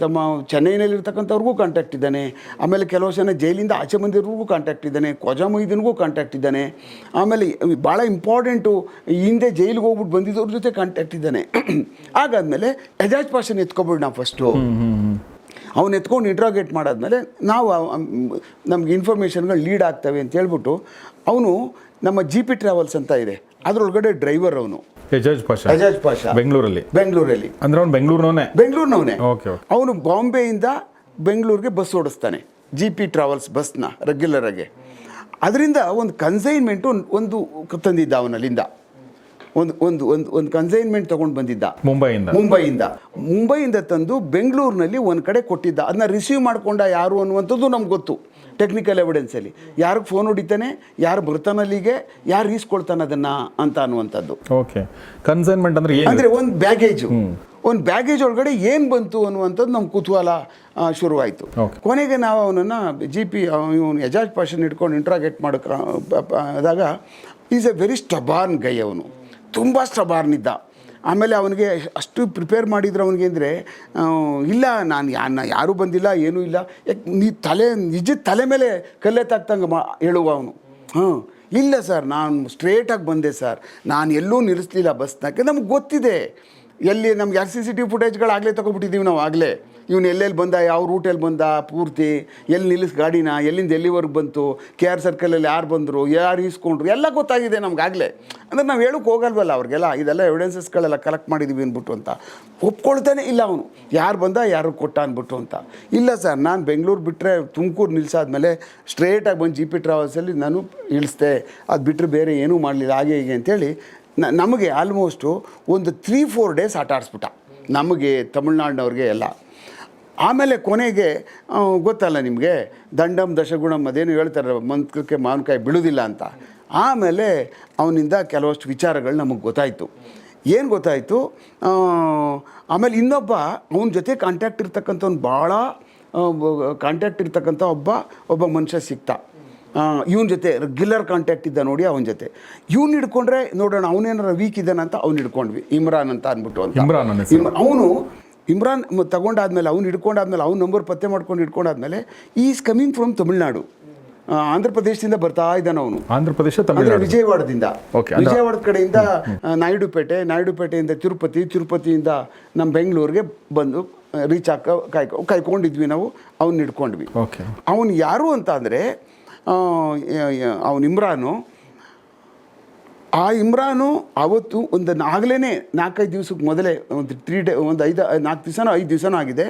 A: ತಮ್ಮ ಚೆನ್ನೈನಲ್ಲಿರ್ತಕ್ಕಂಥವ್ರಿಗೂ ಕಾಂಟ್ಯಾಕ್ಟ್ ಇದ್ದಾನೆ. ಆಮೇಲೆ ಕೆಲವು ಜನ ಜೈಲಿಂದ ಆಚೆ ಬಂದಿರೋರಿಗೂ ಕಾಂಟ್ಯಾಕ್ಟ್ ಇದ್ದಾನೆ. ಖ್ವಾಜಾ ಮೊಯ್ದೀನ್ಗೂ ಕಾಂಟ್ಯಾಕ್ಟ್ ಇದ್ದಾನೆ. ಆಮೇಲೆ ಭಾಳ ಇಂಪಾರ್ಟೆಂಟು ಹಿಂದೆ ಜೈಲಿಗೆ ಹೋಗ್ಬಿಟ್ಟು ಬಂದಿದ್ದವ್ರ ಜೊತೆ ಕಾಂಟ್ಯಾಕ್ಟ್ ಇದ್ದಾನೆ. ಹಾಗಾದಮೇಲೆ ಯಜಾಜ್ ಪಾಷನ್ ಎತ್ಕೊಬಿಡ್ ನಾವು ಫಸ್ಟು ಅವ್ನು ಎತ್ಕೊಂಡು ಇಂಟ್ರಾಗೇಟ್ ಮಾಡಾದ್ಮೇಲೆ ನಾವು ನಮ್ಗೆ ಇನ್ಫಾರ್ಮೇಷನ್ಗಳು ಲೀಡ್ ಆಗ್ತವೆ ಅಂತ ಹೇಳ್ಬಿಟ್ಟು ಅವನು ನಮ್ಮ ಜಿ ಪಿ ಟ್ರಾವೆಲ್ಸ್ ಅಂತ ಇದೆ. ಅದರೊಳಗಡೆ ಡ್ರೈವರ್ ಅವನು.
B: ಎಜಾಜ್ ಪಾಷಾ
A: ಅಜಾಜ್ ಪಾಷಾ
B: ಬೆಂಗಳೂರಲ್ಲಿ
A: ಬೆಂಗಳೂರಲ್ಲಿ
B: ಅಂದ್ರೆ ಅವ್ನು ಬೆಂಗಳೂರಿನವನೇ
A: ಬೆಂಗಳೂರಿನವನೇ
B: ಓಕೆ ಓಕೆ
A: ಅವನು ಬಾಂಬೆಯಿಂದ ಬೆಂಗಳೂರಿಗೆ ಬಸ್ ಓಡಿಸ್ತಾನೆ ಜಿ ಪಿ ಟ್ರಾವೆಲ್ಸ್ ಬಸ್ನ ರೆಗ್ಯುಲರ್ ಆಗಿ. ಅದರಿಂದ ಒಂದು ಕನ್ಸೈನ್ಮೆಂಟು ಒಂದು ತಂದಿದ್ದ ಅವನಲ್ಲಿಂದ ಒಂದು ಒಂದು ಒಂದು ಒಂದು ಕನ್ಸೈನ್ಮೆಂಟ್ ತಗೊಂಡು ಬಂದಿದ್ದ.
B: ಮುಂಬೈಯಿಂದ?
A: ಮುಂಬೈಯಿಂದ. ಮುಂಬೈಯಿಂದ ತಂದು ಬೆಂಗಳೂರಿನಲ್ಲಿ ಒಂದು ಕಡೆ ಕೊಟ್ಟಿದ್ದ. ಅದನ್ನ ರಿಸೀವ್ ಮಾಡ್ಕೊಂಡ ಯಾರು ಅನ್ನುವಂಥದ್ದು ನಮ್ಗೆ ಗೊತ್ತು. ಟೆಕ್ನಿಕಲ್ ಎವಿಡೆನ್ಸಲ್ಲಿ ಯಾರಿಗೆ ಫೋನ್ ಹೊಡಿತಾನೆ ಯಾರು ಬರ್ತಾನಲ್ಲಿಗೆ ಯಾರು ಈಸ್ಕೊಳ್ತಾನೆ ಅದನ್ನು ಅಂತ ಅನ್ನುವಂಥದ್ದು.
B: ಓಕೆ ಕನ್ಸೈನ್ಮೆಂಟ್ ಅಂದರೆ
A: ಅಂದರೆ ಒಂದು ಬ್ಯಾಗೇಜು ಒಂದು ಬ್ಯಾಗೇಜ್ ಒಳಗಡೆ ಏನು ಬಂತು ಅನ್ನುವಂಥದ್ದು ನಮ್ಮ ಕುತೂಹಲ ಶುರುವಾಯಿತು. ಕೊನೆಗೆ ನಾವು ಅವನನ್ನು ಜಿ ಪಿ ಇವನು ಯಜಾಜ್ ಪಾಷನ್ ಇಟ್ಕೊಂಡು ಇಂಟ್ರಾಗೇಟ್ ಮಾಡೋಕೆ ಆದಾಗ is a very stubborn guy ಅವನು. ತುಂಬ ಸ್ಟಬಾರ್ನ್ ಇದ್ದ. ಆಮೇಲೆ ಅವನಿಗೆ ಅಷ್ಟು ಪ್ರಿಪೇರ್ ಮಾಡಿದ್ರು ಅವನಿಗೆ ಅಂದರೆ ಇಲ್ಲ, ನಾನು ಯಾ ಯಾರೂ ಬಂದಿಲ್ಲ, ಏನೂ ಇಲ್ಲ. ಯಾಕೆ, ನೀ ತಲೆ, ನಿಜ ತಲೆ ಮೇಲೆ ಕಲ್ಲೆತ್ತಾಗ್ತಂಗೆ ಮಾ, ಹೇಳುವ ಅವನು. ಹಾಂ ಇಲ್ಲ ಸರ್, ನಾನು ಸ್ಟ್ರೇಟಾಗಿ ಬಂದೆ ಸರ್. ನಾನು ಎಲ್ಲೂ ನಿಲ್ಲಿಸ್ಲಿಲ್ಲ ಬಸ್ನಾಕೆ ನಮ್ಗೆ ಗೊತ್ತಿದೆ. ಎಲ್ಲಿ ನಮ್ಗೆ ಆರ್ ಸಿ ಸಿ ಟಿ ಫುಟೇಜ್ಗಳು ಆಗಲೇ ತೊಗೊಬಿಟ್ಟಿದ್ದೀವಿ ನಾವು ಆಗಲೇ. ಇವನು ಎಲ್ಲೆಲ್ಲಿ ಬಂದ, ಯಾವ ರೂಟಲ್ಲಿ ಬಂದ, ಪೂರ್ತಿ, ಎಲ್ಲಿ ನಿಲ್ಲಿಸ್ ಗಾಡಿನ, ಎಲ್ಲಿಂದ ಎಲ್ಲಿವರೆಗೆ ಬಂತು ಕೆ ಆರ್ ಸರ್ಕಲಲ್ಲಿ ಯಾರು ಬಂದರು, ಯಾರು ಈಸ್ಕೊಂಡ್ರು, ಎಲ್ಲ ಗೊತ್ತಾಗಿದೆ ನಮಗಾಗಲೇ. ಅಂದರೆ ನಾವು ಹೇಳೋಕೆ ಹೋಗಲ್ವಲ್ಲ ಅವ್ರಿಗೆಲ್ಲ, ಇದೆಲ್ಲ ಎವಿಡೆನ್ಸಸ್ಗಳೆಲ್ಲ ಕಲೆಕ್ಟ್ ಮಾಡಿದ್ದೀವಿ ಅಂದ್ಬಿಟ್ಟು ಅಂತ. ಒಪ್ಕೊಳ್ತಾನೆ ಇಲ್ಲ ಅವನು. ಯಾರು ಬಂದ, ಯಾರು ಕೊಟ್ಟ ಅಂದ್ಬಿಟ್ಟು ಅಂತ. ಇಲ್ಲ ಸರ್, ನಾನು ಬೆಂಗಳೂರು ಬಿಟ್ಟರೆ ತುಮಕೂರು ನಿಲ್ಸಾದ್ಮೇಲೆ ಸ್ಟ್ರೇಟಾಗಿ ಬಂದು ಜಿ ಪಿ ಟ್ರಾವೆಲ್ಸಲ್ಲಿ ನಾನು ಇಳಿಸ್ದೆ ಅದು ಬಿಟ್ಟರೆ ಬೇರೆ ಏನೂ ಮಾಡಲಿಲ್ಲ, ಹಾಗೆ ಹೀಗೆ ಅಂತೇಳಿ ನಮಗೆ ಆಲ್ಮೋಸ್ಟು ಒಂದು ತ್ರೀ ಫೋರ್ ಡೇಸ್ ಆಟ ಆಡಿಸ್ಬಿಟ್ಟ. ನಮಗೆ, ತಮಿಳ್ನಾಡಿನವ್ರಿಗೆ ಎಲ್ಲ. ಆಮೇಲೆ ಕೊನೆಗೆ ಗೊತ್ತಲ್ಲ ನಿಮಗೆ ದಂಡಂ ದಶಗುಣಂ ಅದೇನು ಹೇಳ್ತಾರೆ ಮಂತ್ರಕ್ಕೆ ಮಾವಿನಕಾಯಿ ಬಿಡೋದಿಲ್ಲ ಅಂತ. ಆಮೇಲೆ ಅವನಿಂದ ಕೆಲವಷ್ಟು ವಿಚಾರಗಳು ನಮಗೆ ಗೊತ್ತಾಯಿತು. ಏನು ಗೊತ್ತಾಯಿತು? ಆಮೇಲೆ ಇನ್ನೊಬ್ಬ ಅವನ ಜೊತೆ ಕಾಂಟ್ಯಾಕ್ಟ್ ಇರ್ತಕ್ಕಂಥವ್ನು ಭಾಳ ಕಾಂಟ್ಯಾಕ್ಟ್ ಇರ್ತಕ್ಕಂಥ ಒಬ್ಬ ಒಬ್ಬ ಮನುಷ್ಯ ಸಿಕ್ತ. ಇವನ ಜೊತೆ ರೆಗ್ಯುಲರ್ ಕಾಂಟ್ಯಾಕ್ಟ್ ಇದ್ದ ನೋಡಿ ಅವನ ಜೊತೆ. ಇವ್ನು ಹಿಡ್ಕೊಂಡ್ರೆ ನೋಡೋಣ ಅವನೇನಾರ ವೀಕ್ ಇದ್ದಾನಂತ ಅವ್ನು ಹಿಡ್ಕೊಂಡ್ವಿ. ಇಮ್ರಾನ್ ಅಂತ ಅಂದ್ಬಿಟ್ಟು ಅಂತ.
B: ಇಮ್ರಾನ್
A: ಅವನು ಇಮ್ರಾನ್ ತಗೊಂಡಾದ್ಮೇಲೆ ಅವ್ನು ಹಿಡ್ಕೊಂಡಾದ್ಮೇಲೆ ಅವ್ನ ನಂಬರ್ ಪತ್ತೆ ಮಾಡ್ಕೊಂಡು ಹಿಡ್ಕೊಂಡಾದ್ಮೇಲೆ is coming from Tamil Nadu Andhra ಪ್ರದೇಶದಿಂದ ಬರ್ತಾ ಇದ್ದಾನೆ ಅವನು.
B: ಆಂಧ್ರ ಪ್ರದೇಶ
A: ವಿಜಯವಾಡದಿಂದ. ವಿಜಯವಾಡದ ಕಡೆಯಿಂದ ನಾಯ್ಡುಪೇಟೆ ನಾಯ್ಡುಪೇಟೆಯಿಂದ ತಿರುಪತಿ ತಿರುಪತಿಯಿಂದ ನಮ್ಮ ಬೆಂಗಳೂರಿಗೆ ಬಂದು ರೀಚ್ ಹಾಕ ಕಾಯ್ಕೊ ಕಾಯ್ಕೊಂಡಿದ್ವಿ ನಾವು ಅವ್ನ ಹಿಡ್ಕೊಂಡ್ವಿ.
B: ಓಕೆ
A: ಅವನು ಯಾರು ಅಂತ ಅಂದರೆ ಅವನು ಇಮ್ರಾನು ಆ ಇಮ್ರಾನು ಅವತ್ತು ಒಂದು ಆಗಲೇ ನಾಲ್ಕೈದು ದಿವ್ಸಕ್ಕೆ ಮೊದಲೇ ಒಂದು ತ್ರೀ ಡೇ ಒಂದು ಐದು, ನಾಲ್ಕು ದಿವಸನೋ, ಐದು ದಿವಸನೋ ಆಗಿದೆ.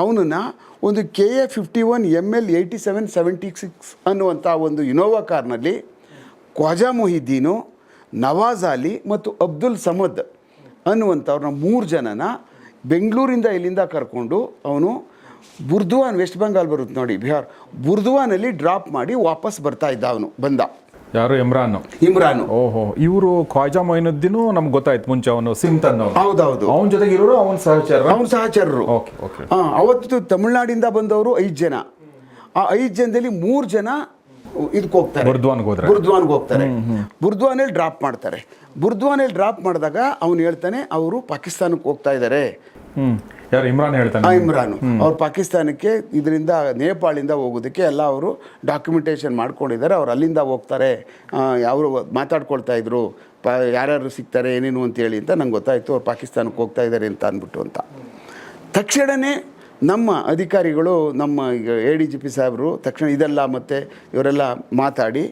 A: ಅವನನ್ನು ಒಂದು K A fifty one M L eighty seven seventy six ಅನ್ನುವಂಥ ಒಂದು ಇನೋವಾ ಕಾರ್ನಲ್ಲಿ ಖ್ವಾಜಾ ಮೊಹಿದ್ದೀನು, ನವಾಜ್ ಅಲಿ ಮತ್ತು ಅಬ್ದುಲ್ ಸಮದ್ ಅನ್ನುವಂಥವ್ರನ್ನ ಮೂರು ಜನನ ಬೆಂಗಳೂರಿಂದ ಇಲ್ಲಿಂದ ಕರ್ಕೊಂಡು ಅವನು ಬುರ್ದುವಾನ್, ವೆಸ್ಟ್ ಬೆಂಗಾಲ್ ಬರುತ್ತೆ ನೋಡಿ, ಬಿಹಾರ್. ಬುರ್ದುವಾನಲ್ಲಿ ಡ್ರಾಪ್ ಮಾಡಿ ವಾಪಸ್ ಬರ್ತಾ ಇದ್ದ ಅವನು, ಬಂದ.
B: ಯಾರು ಇಮ್ರಾನ್?
A: ಇಮ್ರಾನ್.
B: ಓಹೋ ಇವರು ಖ್ವಾಜಾ ಮೊಯಿನುದ್ದೀನು ನಮ್ಗೆ ಗೊತ್ತಾಯ್ತು ಮುಂಚೆ ಅವನು ಸಿಂತನ್
A: ಹೌದೌದು.
B: ಅವನ ಜೊತೆಗೆ ಇರೋರು ಅವನ ಸಹಚರರು.
A: ಅವನ ಸಹಚರರು.
B: Okay okay.
A: ಆ, ಅವತ್ತು ತಮಿಳ್ನಾಡಿಂದ ಬಂದವರು ಐದು ಜನ. ಆ ಐದು ಜನದಲ್ಲಿ ಮೂರು ಜನ ಇದಕ್ಕೆ ಹೋಗ್ತಾರೆ.
B: ಬುರ್ದ್ವಾನ್ಗೆ ಹೋದ್ರೆ.
A: ಬುರ್ದ್ವಾನ್ಗೆ ಹೋಗ್ತಾರೆ. ಬುರ್ದ್ವಾನಲ್ಲಿ ಡ್ರಾಪ್ ಮಾಡ್ತಾರೆ. ಬುರ್ದ್ವಾನಲ್ಲಿ ಡ್ರಾಪ್ ಮಾಡಿದಾಗ ಅವನು ಹೇಳ್ತಾನೆ ಅವರು ಪಾಕಿಸ್ತಾನಕ್ಕೆ ಹೋಗ್ತಾ ಇದ್ದಾರೆ
B: ಯಾರು ಇಮ್ರಾನ್ ಹೇಳ್ತಾನೆ
A: ಇಮ್ರಾನ್. ಅವ್ರು ಪಾಕಿಸ್ತಾನಕ್ಕೆ ಇದರಿಂದ ನೇಪಾಳಿಂದ ಹೋಗೋದಕ್ಕೆ ಎಲ್ಲ ಅವರು ಡಾಕ್ಯುಮೆಂಟೇಷನ್ ಮಾಡ್ಕೊಂಡಿದ್ದಾರೆ. ಅವ್ರು ಅಲ್ಲಿಂದ ಹೋಗ್ತಾರೆ. ಅವರು ಮಾತಾಡ್ಕೊಳ್ತಾ ಇದ್ರು. ಪ ಯಾರ್ಯಾರು ಸಿಗ್ತಾರೆ ಏನೇನು ಅಂತೇಳಿ ಅಂತ ನಂಗೆ ಗೊತ್ತಾಯಿತು. ಅವ್ರು ಪಾಕಿಸ್ತಾನಕ್ಕೆ ಹೋಗ್ತಾ ಇದ್ದಾರೆ ಅಂತ ಅಂದ್ಬಿಟ್ಟು ಅಂತ. ತಕ್ಷಣವೇ ನಮ್ಮ ಅಧಿಕಾರಿಗಳು ನಮ್ಮ ಈಗ ಎ ಡಿ ಜಿ ಪಿ ಸಾಹೇಬರು ತಕ್ಷಣ ಇದೆಲ್ಲ ಮತ್ತು ಇವರೆಲ್ಲ ಮಾತಾಡಿ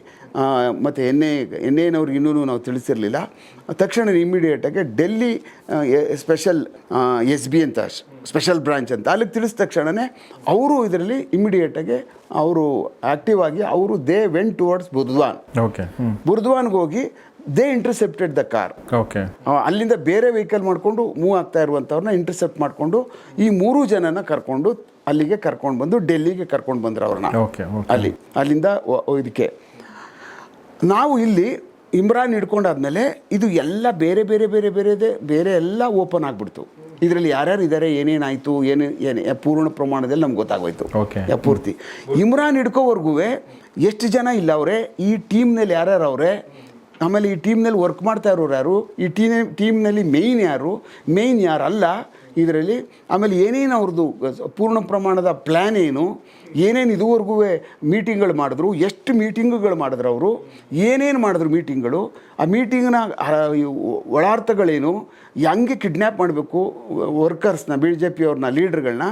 A: ಮತ್ತು ಎನ್ ಎ ಎನ್ ಎನವ್ರಿಗೆ ಇನ್ನೂ ನಾವು ತಿಳಿಸಿರಲಿಲ್ಲ. ತಕ್ಷಣ ಇಮಿಡಿಯೇಟಾಗಿ ಡೆಲ್ಲಿ ಸ್ಪೆಷಲ್ ಎಸ್ ಬಿ ಅಂತ ಸ್ಪೆಷಲ್ ಬ್ರಾಂಚ್ ಅಂತ ಅಲ್ಲಿಗೆ ತಿಳಿಸಿದ ತಕ್ಷಣವೇ ಅವರು ಇದರಲ್ಲಿ ಇಮಿಡಿಯೇಟಾಗಿ ಅವರು ಆ್ಯಕ್ಟಿವ್ ಆಗಿ ಅವರು they went towards Burdwan
B: okay
A: ಬುರ್ದ್ವಾನ್ಗೆ ಹೋಗಿ they intercepted the car
B: okay
A: ಅಲ್ಲಿಂದ ಬೇರೆ ವೆಹಿಕಲ್ ಮಾಡಿಕೊಂಡು ಮೂವ್ ಆಗ್ತಾ ಇರುವಂಥವ್ರನ್ನ ಇಂಟರ್ಸೆಪ್ಟ್ ಮಾಡಿಕೊಂಡು ಈ ಮೂರು ಜನನ ಕರ್ಕೊಂಡು ಅಲ್ಲಿಗೆ ಕರ್ಕೊಂಡು ಬಂದು ಡೆಲ್ಲಿಗೆ ಕರ್ಕೊಂಡು ಬಂದ್ರು ಅವ್ರನ್ನ. ಅಲ್ಲಿ ಅಲ್ಲಿಂದ ಇದಕ್ಕೆ. ನಾವು ಇಲ್ಲಿ ಇಮ್ರಾನ್ ಹಿಡ್ಕೊಂಡಾದ್ಮೇಲೆ ಇದು ಎಲ್ಲ ಬೇರೆ ಬೇರೆ ಬೇರೆ ಬೇರೆದೇ ಬೇರೆ ಎಲ್ಲ ಓಪನ್ ಆಗಿಬಿಡ್ತು. ಇದರಲ್ಲಿ ಯಾರ್ಯಾರು ಇದ್ದಾರೆ ಏನೇನಾಯಿತು ಏನು ಏನು ಪೂರ್ಣ ಪ್ರಮಾಣದಲ್ಲಿ ನಮ್ಗೆ ಗೊತ್ತಾಗೋಯ್ತು. ಪೂರ್ತಿ. ಇಮ್ರಾನ್ ಹಿಡ್ಕೋವರೆಗೂ ಎಷ್ಟು ಜನ ಇಲ್ಲ ಅವರೇ ಈ ಟೀಮ್ನಲ್ಲಿ ಯಾರ್ಯಾರು ಅವರೇ ಆಮೇಲೆ ಈ ಟೀಮ್ನಲ್ಲಿ ವರ್ಕ್ ಮಾಡ್ತಾ ಇರೋರು ಯಾರು ಈ ಟೀಮ್ ಟೀಮ್ನಲ್ಲಿ ಮೇಯ್ನ್ ಯಾರು ಮೇಯ್ನ್ ಯಾರಲ್ಲ ಇದರಲ್ಲಿ ಆಮೇಲೆ ಏನೇನು ಅವ್ರದ್ದು ಪೂರ್ಣ ಪ್ರಮಾಣದ ಪ್ಲ್ಯಾನ್ ಏನು, ಏನೇನು ಇದುವರೆಗೂ ಮೀಟಿಂಗ್ಗಳು ಮಾಡಿದ್ರು, ಎಷ್ಟು ಮೀಟಿಂಗುಗಳು ಮಾಡಿದ್ರು ಅವರು, ಏನೇನು ಮಾಡಿದ್ರು ಮೀಟಿಂಗ್ಗಳು ಆ ಮೀಟಿಂಗ್ನ ಒಳಾರ್ಥಗಳೇನು ಹೆಂಗೆ ಕಿಡ್ನ್ಯಾಪ್ ಮಾಡಬೇಕು ವರ್ಕರ್ಸ್ನ ಬಿ ಜೆ ಪಿಯವ್ರನ್ನ ಲೀಡ್ರ್ಗಳನ್ನ